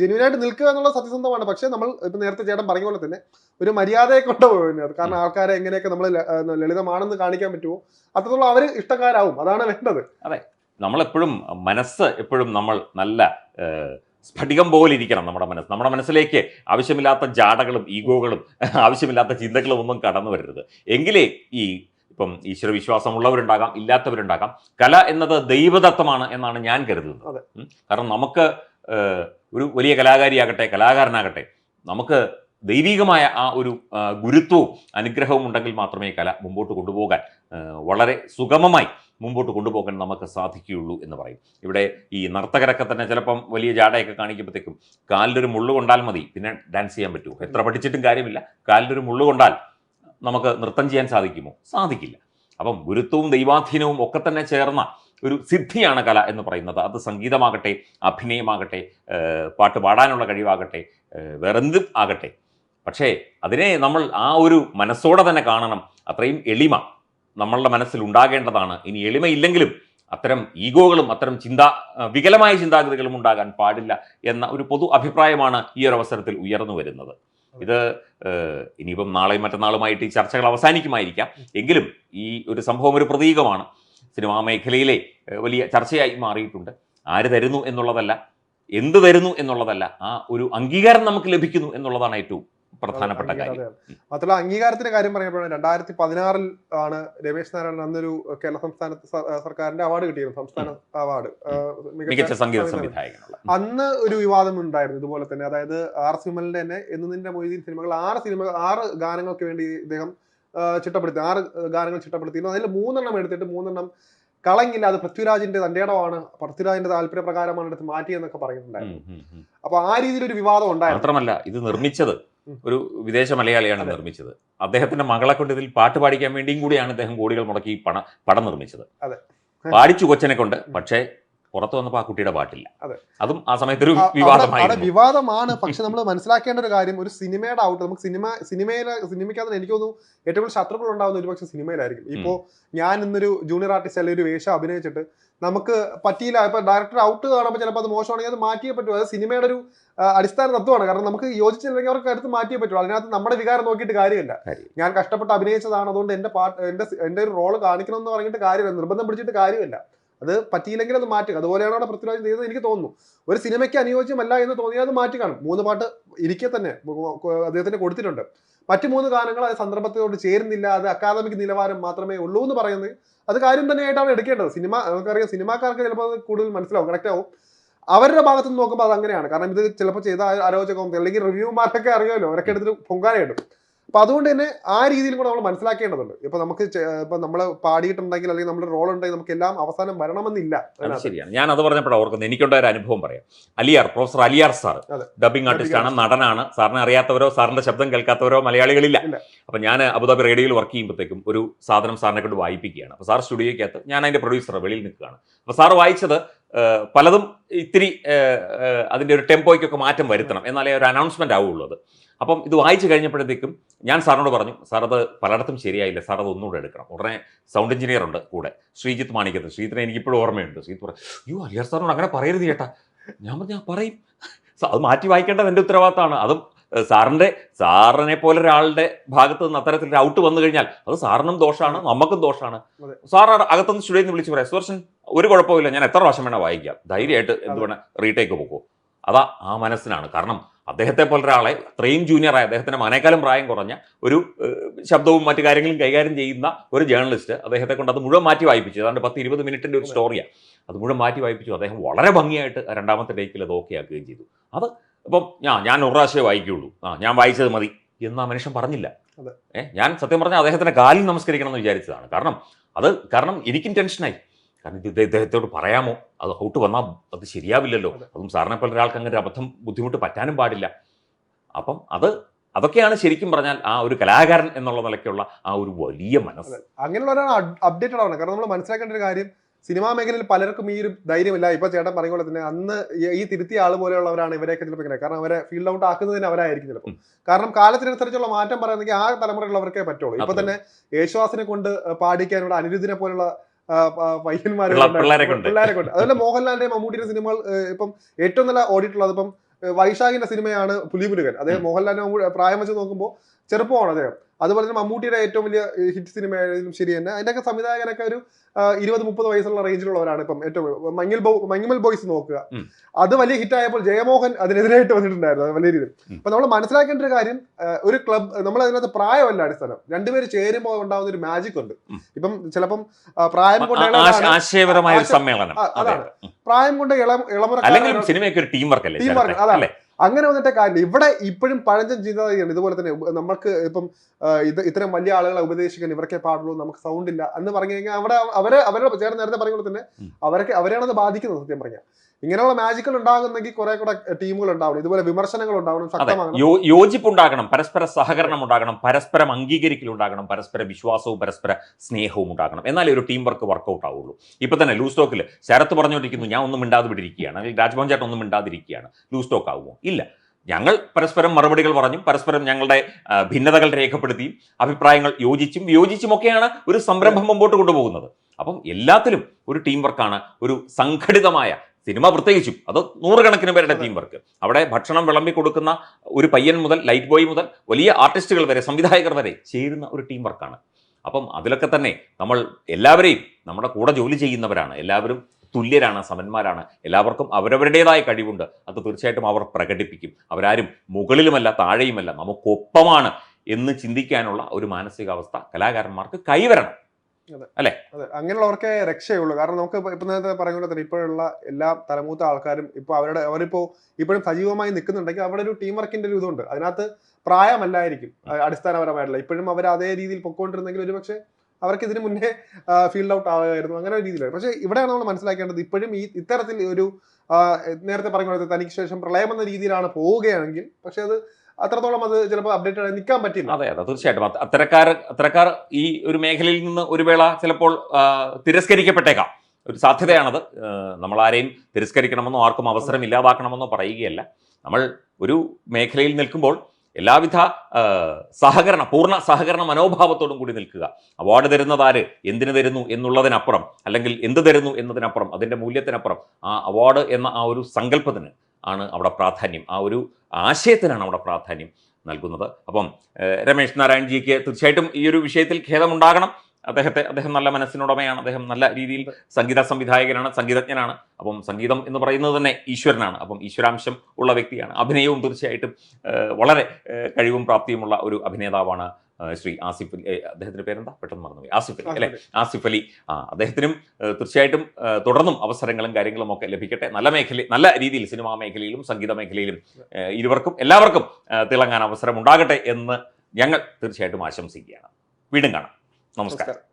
ജെന്യൂൻ ആയിട്ട് നിൽക്കുക എന്നുള്ള സത്യസന്ധമാണ്. പക്ഷേ നമ്മൾ ഇപ്പൊ നേരത്തെ ചേട്ടൻ പറഞ്ഞ പോലെ തന്നെ ഒരു മര്യാദയെ കൊണ്ടുപോകുന്നത്. കാരണം ആൾക്കാരെ എങ്ങനെയൊക്കെ നമ്മൾ ലളിതമാണെന്ന് കാണിക്കാൻ പറ്റുമോ? അത്രത്തോളം അവർ ഇഷ്ടക്കാരാവും. അതാണ് വേണ്ടത്. അതെ. നമ്മളെപ്പോഴും മനസ്സ് എപ്പോഴും നമ്മൾ നല്ല സ്ഫടികം പോലെ ഇരിക്കണം നമ്മുടെ മനസ്സ്. നമ്മുടെ മനസ്സിലേക്ക് ആവശ്യമില്ലാത്ത ജാടകളും ഈഗോകളും ആവശ്യമില്ലാത്ത ചിന്തകളും ഒന്നും കടന്നു വരരുത്. എങ്കിലേ ഈ ഇപ്പം ഈശ്വരവിശ്വാസമുള്ളവരുണ്ടാകാം ഇല്ലാത്തവരുണ്ടാകാം. കല എന്നത് ദൈവദത്തമാണ് എന്നാണ് ഞാൻ കരുതുന്നത്. കാരണം നമുക്ക് ഒരു വലിയ കലാകാരിയാകട്ടെ കലാകാരനാകട്ടെ നമുക്ക് ദൈവികമായ ആ ഒരു ഗുരുത്വവും അനുഗ്രഹവും ഉണ്ടെങ്കിൽ മാത്രമേ കല മുമ്പോട്ട് കൊണ്ടുപോകാൻ വളരെ സുഗമമായി മുമ്പോട്ട് കൊണ്ടുപോകാൻ നമുക്ക് സാധിക്കുകയുള്ളൂ എന്ന് പറയും. ഇവിടെ ഈ നർത്തകരൊക്കെ തന്നെ ചിലപ്പം വലിയ ജാടയൊക്കെ കാണിക്കുമ്പോഴത്തേക്കും കാലിലൊരു മുള്ളു കൊണ്ടാൽ മതി പിന്നെ ഡാൻസ് ചെയ്യാൻ പറ്റുമോ? എത്ര പഠിച്ചിട്ടും കാര്യമില്ല. കാലിലൊരു മുള്ളു കൊണ്ടാൽ നമുക്ക് നൃത്തം ചെയ്യാൻ സാധിക്കുമോ? സാധിക്കില്ല. അപ്പം ഗുരുത്വവും ദൈവാധീനവും ഒക്കെ തന്നെ ചേർന്ന ഒരു സിദ്ധിയാണ് കല എന്ന് പറയുന്നത്. അത് സംഗീതമാകട്ടെ അഭിനയമാകട്ടെ പാട്ട് പാടാനുള്ള കഴിവാകട്ടെ വേറെന്തും ആകട്ടെ പക്ഷേ അതിനെ നമ്മൾ ആ ഒരു മനസ്സോടെ തന്നെ കാണണം. അത്രയും എളിമ നമ്മളുടെ മനസ്സിൽ ഉണ്ടാകേണ്ടതാണ്. ഇനി എളിമയില്ലെങ്കിലും അത്തരം ഈഗോകളും അത്തരം ചിന്താ വികലമായ ചിന്താഗതികളും ഉണ്ടാകാൻ പാടില്ല എന്ന ഒരു പൊതു അഭിപ്രായമാണ് ഈ ഒരു അവസരത്തിൽ ഉയർന്നു വരുന്നത്. ഇത് ഇനിയിപ്പം നാളെയും മറ്റന്നാളുമായിട്ട് ഈ ചർച്ചകൾ അവസാനിക്കുമായിരിക്കാം. എങ്കിലും ഈ ഒരു സംഭവം ഒരു പ്രതീകമാണ്. സിനിമാ മേഖലയിലെ വലിയ ചർച്ചയായി മാറിയിട്ടുണ്ട്. ആര് തരുന്നു എന്നുള്ളതല്ല എന്ത് തരുന്നു എന്നുള്ളതല്ല ആ ഒരു അംഗീകാരം നമുക്ക് ലഭിക്കുന്നു എന്നുള്ളതാണ് ഏറ്റവും പ്രധാനപ്പെട്ട കാര്യം. മാത്രമല്ല അംഗീകാരത്തിന്റെ കാര്യം പറയുമ്പോഴാണ് രണ്ടായിരത്തി പതിനാറിൽ ആണ് രമേശ് നാരായണൻ അന്നൊരു കേരള സംസ്ഥാന സർക്കാരിന്റെ അവാർഡ് കിട്ടിയിരുന്നു സംസ്ഥാന അവാർഡ് മികച്ച സംഗീത. സംവിധായകനുള്ള. അന്ന് ഒരു വിവാദം ഉണ്ടായിരുന്നു ഇതുപോലെ തന്നെ. അതായത് ആർ സിമലിന്റെ തന്നെ എന്ന് നിന്റെ മൊയ്തീൻ സിനിമകൾ ആറ് സിനിമ ആറ് ഗാനങ്ങൾക്ക് വേണ്ടി ഇദ്ദേഹം ചിട്ടപ്പെടുത്തി ആറ് ഗാനങ്ങൾ ചിട്ടപ്പെടുത്തിയിരുന്നു. അതിൽ മൂന്നെണ്ണം എടുത്തിട്ട് മൂന്നെണ്ണം കളങ്ങില്ല അത് പൃഥ്വിരാജിന്റെ തന്റെ ഇടമാണ് പൃഥ്വിരാജിന്റെ താല്പര്യപ്രകാരമാണ് എടുത്ത് മാറ്റിയെന്നൊക്കെ പറയുന്നുണ്ടായിരുന്നു. അപ്പൊ ആ രീതിയിൽ ഒരു വിവാദം ഉണ്ടായിരുന്നു. മാത്രമല്ല ഇത് നിർമ്മിച്ചത്. ഒരു വിദേശ മലയാളിയാണ്. നിർമ്മിച്ചത്. അദ്ദേഹത്തിന്റെ മകളെ കൊണ്ട് ഇതിൽ പാട്ട് പാടിക്കാൻ വേണ്ടിയും കൂടിയാണ് അദ്ദേഹം കോടികൾ മുടക്കി പണ പടം നിർമ്മിച്ചത്. അതെ. പാടിച്ചു കൊച്ചനെ കൊണ്ട് പക്ഷേ പുറത്തു വന്നപ്പോൾ ആ കുട്ടിയുടെ പാട്ടില്ല. അതും. ആ സമയത്തൊരു വിവാദമാണ് വിവാദമാണ്. പക്ഷെ നമ്മൾ മനസ്സിലാക്കേണ്ട ഒരു കാര്യം ഒരു സിനിമയുടെ ഔട്ട് നമുക്ക് സിനിമ സിനിമയിലെ സിനിമയ്ക്കകത്ത് എനിക്ക് തോന്നുന്നു ഏറ്റവും കൂടുതൽ ശത്രുക്കൾ ഉണ്ടാവുന്ന ഒരു പക്ഷേ സിനിമയിലായിരിക്കും ഇപ്പോൾ ഞാൻ ഇന്നൊരു ജൂനിയർ ആർട്ടിസ്റ്റ് അല്ലെങ്കിൽ ഒരു വേഷം അഭിനയിച്ചിട്ട് നമുക്ക് പറ്റിയില്ല. ഇപ്പൊ ഡയറക്ടർ ഔട്ട് കാണുമ്പോൾ ചിലപ്പോൾ അത് മോശമാണെങ്കിൽ അത് മാറ്റിയേ പറ്റുമോ അത് സിനിമയുടെ ഒരു അടിസ്ഥാന തത്വമാണ്. കാരണം നമുക്ക് യോജിച്ചില്ലെങ്കിൽ അവർക്ക് അടുത്ത് മാറ്റിയേ പറ്റുള്ളൂ. അതിനകത്ത് നമ്മുടെ വികാരം നോക്കിയിട്ട് കാര്യമില്ല. ഞാൻ കഷ്ടപ്പെട്ട് അഭിനയിച്ചതാണ്. അതുകൊണ്ട് എന്റെ പാട്ട് എന്റെ എന്റെ ഒരു റോൾ കാണിക്കണം എന്ന് പറഞ്ഞിട്ട് കാര്യമില്ല. നിർബന്ധം പിടിച്ചിട്ട് കാര്യമില്ല. അത് പറ്റിയില്ലെങ്കിൽ അത് മാറ്റുക. അതുപോലെയാണ് അവിടെ പൃഥ്വിരാജ് ചെയ്തത് എനിക്ക് തോന്നുന്നു. ഒരു സിനിമയ്ക്ക് അനുയോജ്യമല്ല എന്ന് തോന്നിയാൽ അത് മാറ്റി കാണും മൂന്ന് പാട്ട് ഇരിക്കെ തന്നെ അദ്ദേഹത്തിന് കൊടുത്തിട്ടുണ്ട്. മറ്റു മൂന്ന് ഗാനങ്ങൾ അത് സന്ദർഭത്തോട് ചേരുന്നില്ല. അത് അക്കാദമിക് നിലവാരം മാത്രമേ ഉള്ളൂ എന്ന് പറയുന്നത്. അത് കാര്യം തന്നെയായിട്ടാണ് എടുക്കേണ്ടത്. സിനിമ നമുക്കറിയാം സിനിമാക്കാർക്ക് ചിലപ്പോൾ അത് കൂടുതൽ മനസ്സിലാവും. കറക്റ്റ് ആവും. അവരുടെ ഭാഗത്ത് നിന്ന് നോക്കുമ്പോൾ അത് അങ്ങനെയാണ് കാരണം ഇത് ചിലപ്പോൾ ചെയ്ത ആലോചകം അല്ലെങ്കിൽ റിവ്യൂമാർക്കൊക്കെ അറിയാമല്ലോ അവരൊക്കെ എടുത്തിട്ട് പൊങ്കാലയിടും അപ്പൊ അതുകൊണ്ട് തന്നെ ആ രീതിയിൽ കൂടെ നമ്മൾ മനസ്സിലാക്കേണ്ടതുണ്ട്. ഇപ്പൊ നമുക്ക് ഇപ്പൊ നമ്മൾ പാടിയിട്ടുണ്ടെങ്കിൽ അല്ലെങ്കിൽ നമ്മുടെ റോൾ ഉണ്ടെങ്കിൽ നമുക്ക് എല്ലാം അവസാനം വരണമെന്നില്ല ശരിയാണ്. ഞാൻ അത് പറഞ്ഞപ്പോഴാണ് ഓർക്കുന്നത്. എനിക്കുണ്ടായ ഒരു അനുഭവം പറയാം. Aliyar professor Aliyar sir. Dubbing artist ആണ് നടനാണ്. സാറിനെ അറിയാത്തവരോ സാറിന്റെ ശബ്ദം കേൾക്കാത്തവരോ മലയാളികളില്ല. അപ്പൊ ഞാൻ അബുദാബി റേഡിയോയിൽ വർക്ക് ചെയ്യുമ്പോഴത്തേക്കും ഒരു സാധനം സാറിനെ കൊണ്ട് വായിപ്പിക്കുകയാണ്. അപ്പൊ സാർ സ്റ്റുഡിയോയ്ക്കകത്ത് ഞാൻ അതിന്റെ പ്രൊഡ്യൂസർ വെളിയിൽ നിൽക്കുകയാണ്. അപ്പൊ സാർ വായിച്ചത് പലതും ഇത്തിരി അതിന്റെ ഒരു ടെമ്പോയ്ക്കൊക്കെ മാറ്റം വരുത്തണം എന്നാലേ ഒരു അനൗൺസ്മെന്റ് ആവുള്ളൂ അപ്പം ഇത് വായിച്ചു കഴിഞ്ഞപ്പോഴത്തേക്കും ഞാൻ സാറിനോട് പറഞ്ഞു സാർ അത് പലയിടത്തും ശരിയായില്ല സാർ അത് ഒന്നുകൂടെ എടുക്കണം. ഉടനെ സൗണ്ട് എഞ്ചിനീയർ ഉണ്ട് കൂടെ ശ്രീജിത്ത് മാണിക്കത്ത്. ശ്രീജിത്തിനെ എനിക്കിപ്പോഴും ഓർമ്മയുണ്ട്. ശ്രീജിത്ത് പറഞ്ഞു അയ്യോ അലിയർ സാറിനോട് അങ്ങനെ പറയരുത് ചേട്ടാ. ഞാൻ പറഞ്ഞു ഞാൻ പറയും. അത് മാറ്റി വായിക്കേണ്ടത് എന്റെ ഉത്തരവാദിത്തമാണ്. അതും ഏഹ്, സാറിന്റെ സാറിനെ പോലെ ഒരാളുടെ ഭാഗത്ത് നിന്ന് അത്തരത്തിൽ ഔട്ട് വന്നു കഴിഞ്ഞാൽ അത് സാറിനും ദോഷമാണ് നമുക്കും ദോഷമാണ്. സാർ അകത്തുനിന്ന് സ്റ്റുഡിയോയിൽ നിന്ന് വിളിച്ച് പറയാം സുദർശൻ ഒരു കുഴപ്പമില്ല ഞാൻ എത്ര പ്രാവശ്യം വേണേൽ വായിക്കാം. ധൈര്യമായിട്ട് എന്ത് വേണം റീടേക്ക് പോകും അതാ ആ മനസ്സിനാണ്. കാരണം അദ്ദേഹത്തെ പോലെ ഒരാളെ ഇത്രയും ജൂനിയറായ അദ്ദേഹത്തിന്റെ മനേക്കാലം പ്രായം കുറഞ്ഞ ഒരു ശബ്ദവും മറ്റു കാര്യങ്ങളും കൈകാര്യം ചെയ്യുന്ന ഒരു ജേർണലിസ്റ്റ് അദ്ദേഹത്തെ കൊണ്ട് അത് മുഴുവൻ മാറ്റി വായിപ്പിച്ചു. അതാണ്ട് പത്ത് ഇരുപത് മിനിറ്റിന്റെ ഒരു സ്റ്റോറിയാണ് അത് മുഴുവൻ മാറ്റി വായിപ്പിച്ചു. അദ്ദേഹം വളരെ ഭംഗിയായിട്ട് രണ്ടാമത്തെ ഡേക്കിൽ അത് ഓക്കെ ആക്കുകയും ചെയ്തു. അത് ഇപ്പം ഞാൻ ഞാൻ ഒരു പ്രാവശ്യമേ വായിക്കുള്ളൂ ആ ഞാൻ വായിച്ചത് മതി എന്ന് ആ മനുഷ്യൻ പറഞ്ഞില്ല. ഏ ഞാൻ സത്യം പറഞ്ഞാൽ അദ്ദേഹത്തിന്റെ കാലിൽ നമസ്കരിക്കണം എന്ന് വിചാരിച്ചതാണ്. കാരണം അത് കാരണം എനിക്കും ടെൻഷനായി. കാരണം ഇത് ഇദ്ദേഹത്തോട് പറയാമോ? അത് ഔട്ട് വന്നാൽ അത് ശരിയാവില്ലല്ലോ. അതും. സാറിനെ പോലെ ഒരാൾക്ക് അങ്ങനെ ഒരു അബദ്ധം ബുദ്ധിമുട്ട് പറ്റാനും പാടില്ല. അപ്പം അത് അതൊക്കെയാണ് ശരിക്കും പറഞ്ഞാൽ ആ ഒരു കലാകാരൻ എന്നുള്ള നിലയ്ക്കുള്ള ആ ഒരു വലിയ മനസ്സ്. അങ്ങനെയുള്ള ഒരാൾ അപ്ഡേറ്റഡ് ആവണം കാരണം നമ്മൾ മനസ്സിലാക്കേണ്ട ഒരു കാര്യം സിനിമാ മേഖലയിൽ പലർക്കും ഈ ഒരു ധൈര്യമില്ല. ഇപ്പൊ ചേട്ടൻ പറഞ്ഞ പോലെ തന്നെ അന്ന് ഈ- തിരുത്തിയ ആൾ പോലെയുള്ളവരാണ് ഇവരെയൊക്കെ ചിലപ്പോൾ ഇങ്ങനെ. കാരണം അവരെ ഫീൽഡ് ഔട്ട് ആക്കുന്നതിന് അവരായിരിക്കും ചിലപ്പോൾ കാരണം കാലത്തിനനുസരിച്ചുള്ള മാറ്റം പറയുന്നെങ്കിൽ ആ തലമുറയുള്ളവർക്കേ പറ്റുള്ളൂ. ഇപ്പൊ തന്നെ യേശുവാസിനെ കൊണ്ട് പാടിക്കാൻ ഇവിടെ അനിരുദ്ധിനെ പോലുള്ള പയ്യന്മാര്. പിള്ളേരെ കൊണ്ട്. അതുപോലെ മോഹൻലാലിന്റെ മമ്മൂട്ടിയുടെ സിനിമകൾ ഇപ്പം ഏറ്റവും നല്ല ഓടിയിട്ടുള്ളത് ഇപ്പം വൈശാഖിന്റെ സിനിമയാണ് പുലിമുരുകൻ. അദ്ദേഹം മോഹൻലാലിന്റെ പ്രായം വെച്ച് നോക്കുമ്പോൾ ചെറുപ്പമാണ് അദ്ദേഹം. അതുപോലെ തന്നെ മമ്മൂട്ടിയുടെ ഏറ്റവും വലിയ ഹിറ്റ് സിനിമ ആയാലും ശരി തന്നെ. അതിന്റെയൊക്കെ സംവിധായകനൊക്കെ ഒരു ഇരുപത് മുപ്പത് വയസ്സുള്ള റേഞ്ചിലുള്ളവരാണ് ഇപ്പം ഏറ്റവും മങ്ങിൽ ബോ മങ്ങിമൽ ബോയ്സ് നോക്കുക. അത് വലിയ ഹിറ്റ് ആയപ്പോൾ ജയമോഹൻ അതിനെതിരായിട്ട് വന്നിട്ടുണ്ടായിരുന്നു. വലിയ രീതിയിൽ. അപ്പൊ നമ്മൾ മനസ്സിലാക്കേണ്ട ഒരു കാര്യം ഒരു ക്ലബ് നമ്മൾ അതിനകത്ത് പ്രായമല്ല അടിസ്ഥാനം. രണ്ടുപേര് ചേരുമ്പോൾ ഉണ്ടാകുന്ന ഒരു മാജിക് ഉണ്ട്. ഇപ്പം ചിലപ്പം പ്രായം കൊണ്ട് ആശയപരമായ ഒരു സമ്മേളനം. അതെ. അതാണ്. പ്രായം കൊണ്ട് ഇളം ഇളമുറ അല്ലെങ്കിൽ സിനിമയൊക്കെ ഒരു ടീം വർക്ക് അല്ലേ ടീം വർക്ക്? അങ്ങനെ വന്നിട്ട് കാര്യം ഇവിടെ ഇപ്പോഴും പഴഞ്ചൻ ചിന്താഗതിയാണ് ഇതുപോലെ തന്നെ നമുക്ക് ഇപ്പം ഇത് ഇത്തരം വലിയ ആളുകളെ ഉപദേശിക്കാൻ ഇവർക്കേ പാടുള്ളൂ നമുക്ക് സൗണ്ട് ഇല്ല എന്ന് പറഞ്ഞു കഴിഞ്ഞാൽ അവിടെ അവരെ അവരുടെ ചേട്ടൻ നേരത്തെ പറഞ്ഞ പോലെ തന്നെ അവരൊക്കെ അവരെയാണ് അത് ബാധിക്കുന്നത് സത്യം പറഞ്ഞാൽ. ഇങ്ങനെയുള്ള മാജിക്കൽ ഉണ്ടാകുന്നെങ്കിൽ കുറെ കൂടെ ടീമുകൾ ഉണ്ടാവണം. ഇതുപോലെ വിമർശനങ്ങൾ ഉണ്ടാവണം യോജിപ്പ് ശക്തമാകണം. യോജിപ്പ് ഉണ്ടാകണം പരസ്പര സഹകരണം ഉണ്ടാകണം പരസ്പരം അംഗീകരിക്കൽ ഉണ്ടാകണം പരസ്പര വിശ്വാസവും പരസ്പര സ്നേഹവും ഉണ്ടാകണം. എന്നാലേ ഒരു ടീം വർക്ക് വർക്കൗട്ട് ആവുള്ളൂ. ഇപ്പൊ തന്നെ ലൂസ് ടോക്കിൽ ശരത്ത് പറഞ്ഞുകൊണ്ടിരിക്കുന്നു ഞാൻ ഒന്നും മിണ്ടാതെ വിട്ടിരിക്കുകയാണ് അല്ലെങ്കിൽ രാജ്ഭവൻ ചേട്ടൻ ഒന്നും മിണ്ടാതിരിക്കുകയാണ്. ലൂസ് ടോക്ക് ആവുമോ? ഇല്ല. ഞങ്ങൾ പരസ്പരം മറുപടികൾ പറഞ്ഞും പരസ്പരം ഞങ്ങളുടെ ഭിന്നതകൾ രേഖപ്പെടുത്തിയും അഭിപ്രായങ്ങൾ യോജിച്ചും വിയോജിച്ചുമൊക്കെയാണ് ഒരു സംരംഭം മുമ്പോട്ട് കൊണ്ടുപോകുന്നത്. അപ്പം എല്ലാത്തിലും ഒരു ടീം വർക്കാണ് ഒരു സംഘടിതമായ സിനിമ പ്രത്യേകിച്ചും. അത് നൂറുകണക്കിന് പേരുടെ ടീം വർക്ക് അവിടെ ഭക്ഷണം വിളമ്പി കൊടുക്കുന്ന ഒരു പയ്യൻ മുതൽ ലൈറ്റ് ബോയ് മുതൽ വലിയ ആർട്ടിസ്റ്റുകൾ വരെ സംവിധായകർ വരെ ചേരുന്ന ഒരു ടീം വർക്കാണ് അപ്പം അതിലൊക്കെ തന്നെ നമ്മൾ എല്ലാവരെയും നമ്മുടെ കൂടെ ജോലി ചെയ്യുന്നവരാണ് എല്ലാവരും തുല്യരാണ് സമന്മാരാണ്. എല്ലാവർക്കും അവരവരുടേതായ കഴിവുണ്ട്. അത് തീർച്ചയായിട്ടും അവർ പ്രകടിപ്പിക്കും. അവരാരും മുകളിലുമല്ല താഴെയുമല്ല. നമുക്കൊപ്പമാണ് എന്ന് ചിന്തിക്കാനുള്ള ഒരു മാനസികാവസ്ഥ കലാകാരന്മാർക്ക് കൈവരണം. അതെ. അങ്ങനെയുള്ളവർക്കേ രക്ഷയുള്ളൂ. കാരണം നമുക്ക് ഇപ്പൊ- നേരത്തെ പറയുന്ന പോലെ തന്നെ ഇപ്പോഴുള്ള എല്ലാ തലമൂത്ത ആൾക്കാരും ഇപ്പൊ അവരുടെ അവരിപ്പോ ഇപ്പോഴും സജീവമായി നിൽക്കുന്നുണ്ടെങ്കിൽ അവിടെ ഒരു ടീം വർക്കിന്റെ ഒരു ഇതുണ്ട്. അതിനകത്ത് പ്രായമല്ലായിരിക്കും. അടിസ്ഥാനപരമായിട്ടുള്ള. ഇപ്പോഴും അവർ അതേ രീതിയിൽ പൊക്കോണ്ടിരുന്നെങ്കിൽ ഒരുപക്ഷെ അവർക്ക് ഇതിന് മുന്നേ ഫീൽഡ് ഔട്ട് ആവുമായിരുന്നു അങ്ങനെ ഒരു രീതിയിലാണ് പക്ഷേ ഇവിടെയാണ് നമ്മൾ മനസ്സിലാക്കേണ്ടത്. ഇപ്പോഴും ഈ ഇത്തരത്തിൽ ഒരു നേരത്തെ പറഞ്ഞ പോലെ തനിക്ക് ശേഷം പ്രളയം എന്ന രീതിയിലാണ് പോവുകയാണെങ്കിൽ പക്ഷെ അത് അത്രത്തോളം അത് ചിലപ്പോൾ അപ്ഡേറ്റ് ആയി നിൽക്കാൻ പറ്റില്ല അതെ അതെ തീർച്ചയായിട്ടും. അത് അത്തരക്കാർ അത്തരക്കാർ ഈ ഒരു മേഖലയിൽ നിന്ന് ഒരു വേള ചിലപ്പോൾ തിരസ്കരിക്കപ്പെട്ടേക്കാം. ഒരു സാധ്യതയാണത്. നമ്മൾ നമ്മളാരെയും തിരസ്കരിക്കണമെന്നോ ആർക്കും അവസരം ഇല്ലാതാക്കണമെന്നോ പറയുകയല്ല. നമ്മൾ ഒരു മേഖലയിൽ നിൽക്കുമ്പോൾ എല്ലാവിധ സഹകരണ പൂർണ സഹകരണ മനോഭാവത്തോടും കൂടി നിൽക്കുക. അവാർഡ് തരുന്നത് ആര്? എന്തിനു തരുന്നു എന്നുള്ളതിനപ്പുറം അല്ലെങ്കിൽ എന്ത് തരുന്നു എന്നതിനപ്പുറം അതിന്റെ മൂല്യത്തിനപ്പുറം ആ അവാർഡ് എന്ന ആ ഒരു സങ്കല്പത്തിന് ആണ് അവിടെ പ്രാധാന്യം. ആ ഒരു ആശയത്തിനാണ് അവിടെ പ്രാധാന്യം നൽകുന്നത്. അപ്പം രമേശ് നാരായൺജിക്ക് തീർച്ചയായിട്ടും ഈ ഒരു വിഷയത്തിൽ ഖേദമുണ്ടാകണം. അദ്ദേഹത്തെ അദ്ദേഹം നല്ല മനസ്സിനുടമയാണ്. അദ്ദേഹം നല്ല രീതിയിൽ സംഗീത സംവിധായകനാണ് സംഗീതജ്ഞനാണ്. അപ്പം സംഗീതം എന്ന് പറയുന്നത് തന്നെ ഈശ്വരനാണ്. അപ്പം ഈശ്വരാംശം ഉള്ള വ്യക്തിയാണ്. അഭിനയവും തീർച്ചയായിട്ടും വളരെ കഴിവും പ്രാപ്തിയുമുള്ള ഒരു അഭിനേതാവാണ് ശ്രീ ആസിഫ് അലി അദ്ദേഹത്തിന്റെ പേരെന്താ? പെട്ടെന്ന് മറന്നുപോയി. ആസിഫ് അലി അല്ലെ? ആസിഫ് അലി. ആ അദ്ദേഹത്തിനും തീർച്ചയായിട്ടും തുടർന്നും അവസരങ്ങളും കാര്യങ്ങളും ഒക്കെ ലഭിക്കട്ടെ. നല്ല മേഖല നല്ല രീതിയിൽ സിനിമാ മേഖലയിലും സംഗീത മേഖലയിലും ഇരുവർക്കും എല്ലാവർക്കും തിളങ്ങാൻ അവസരം ഉണ്ടാകട്ടെ എന്ന് ഞങ്ങൾ തീർച്ചയായിട്ടും ആശംസിക്കുകയാണ്. വീണ്ടും കാണാം. നമസ്കാരം.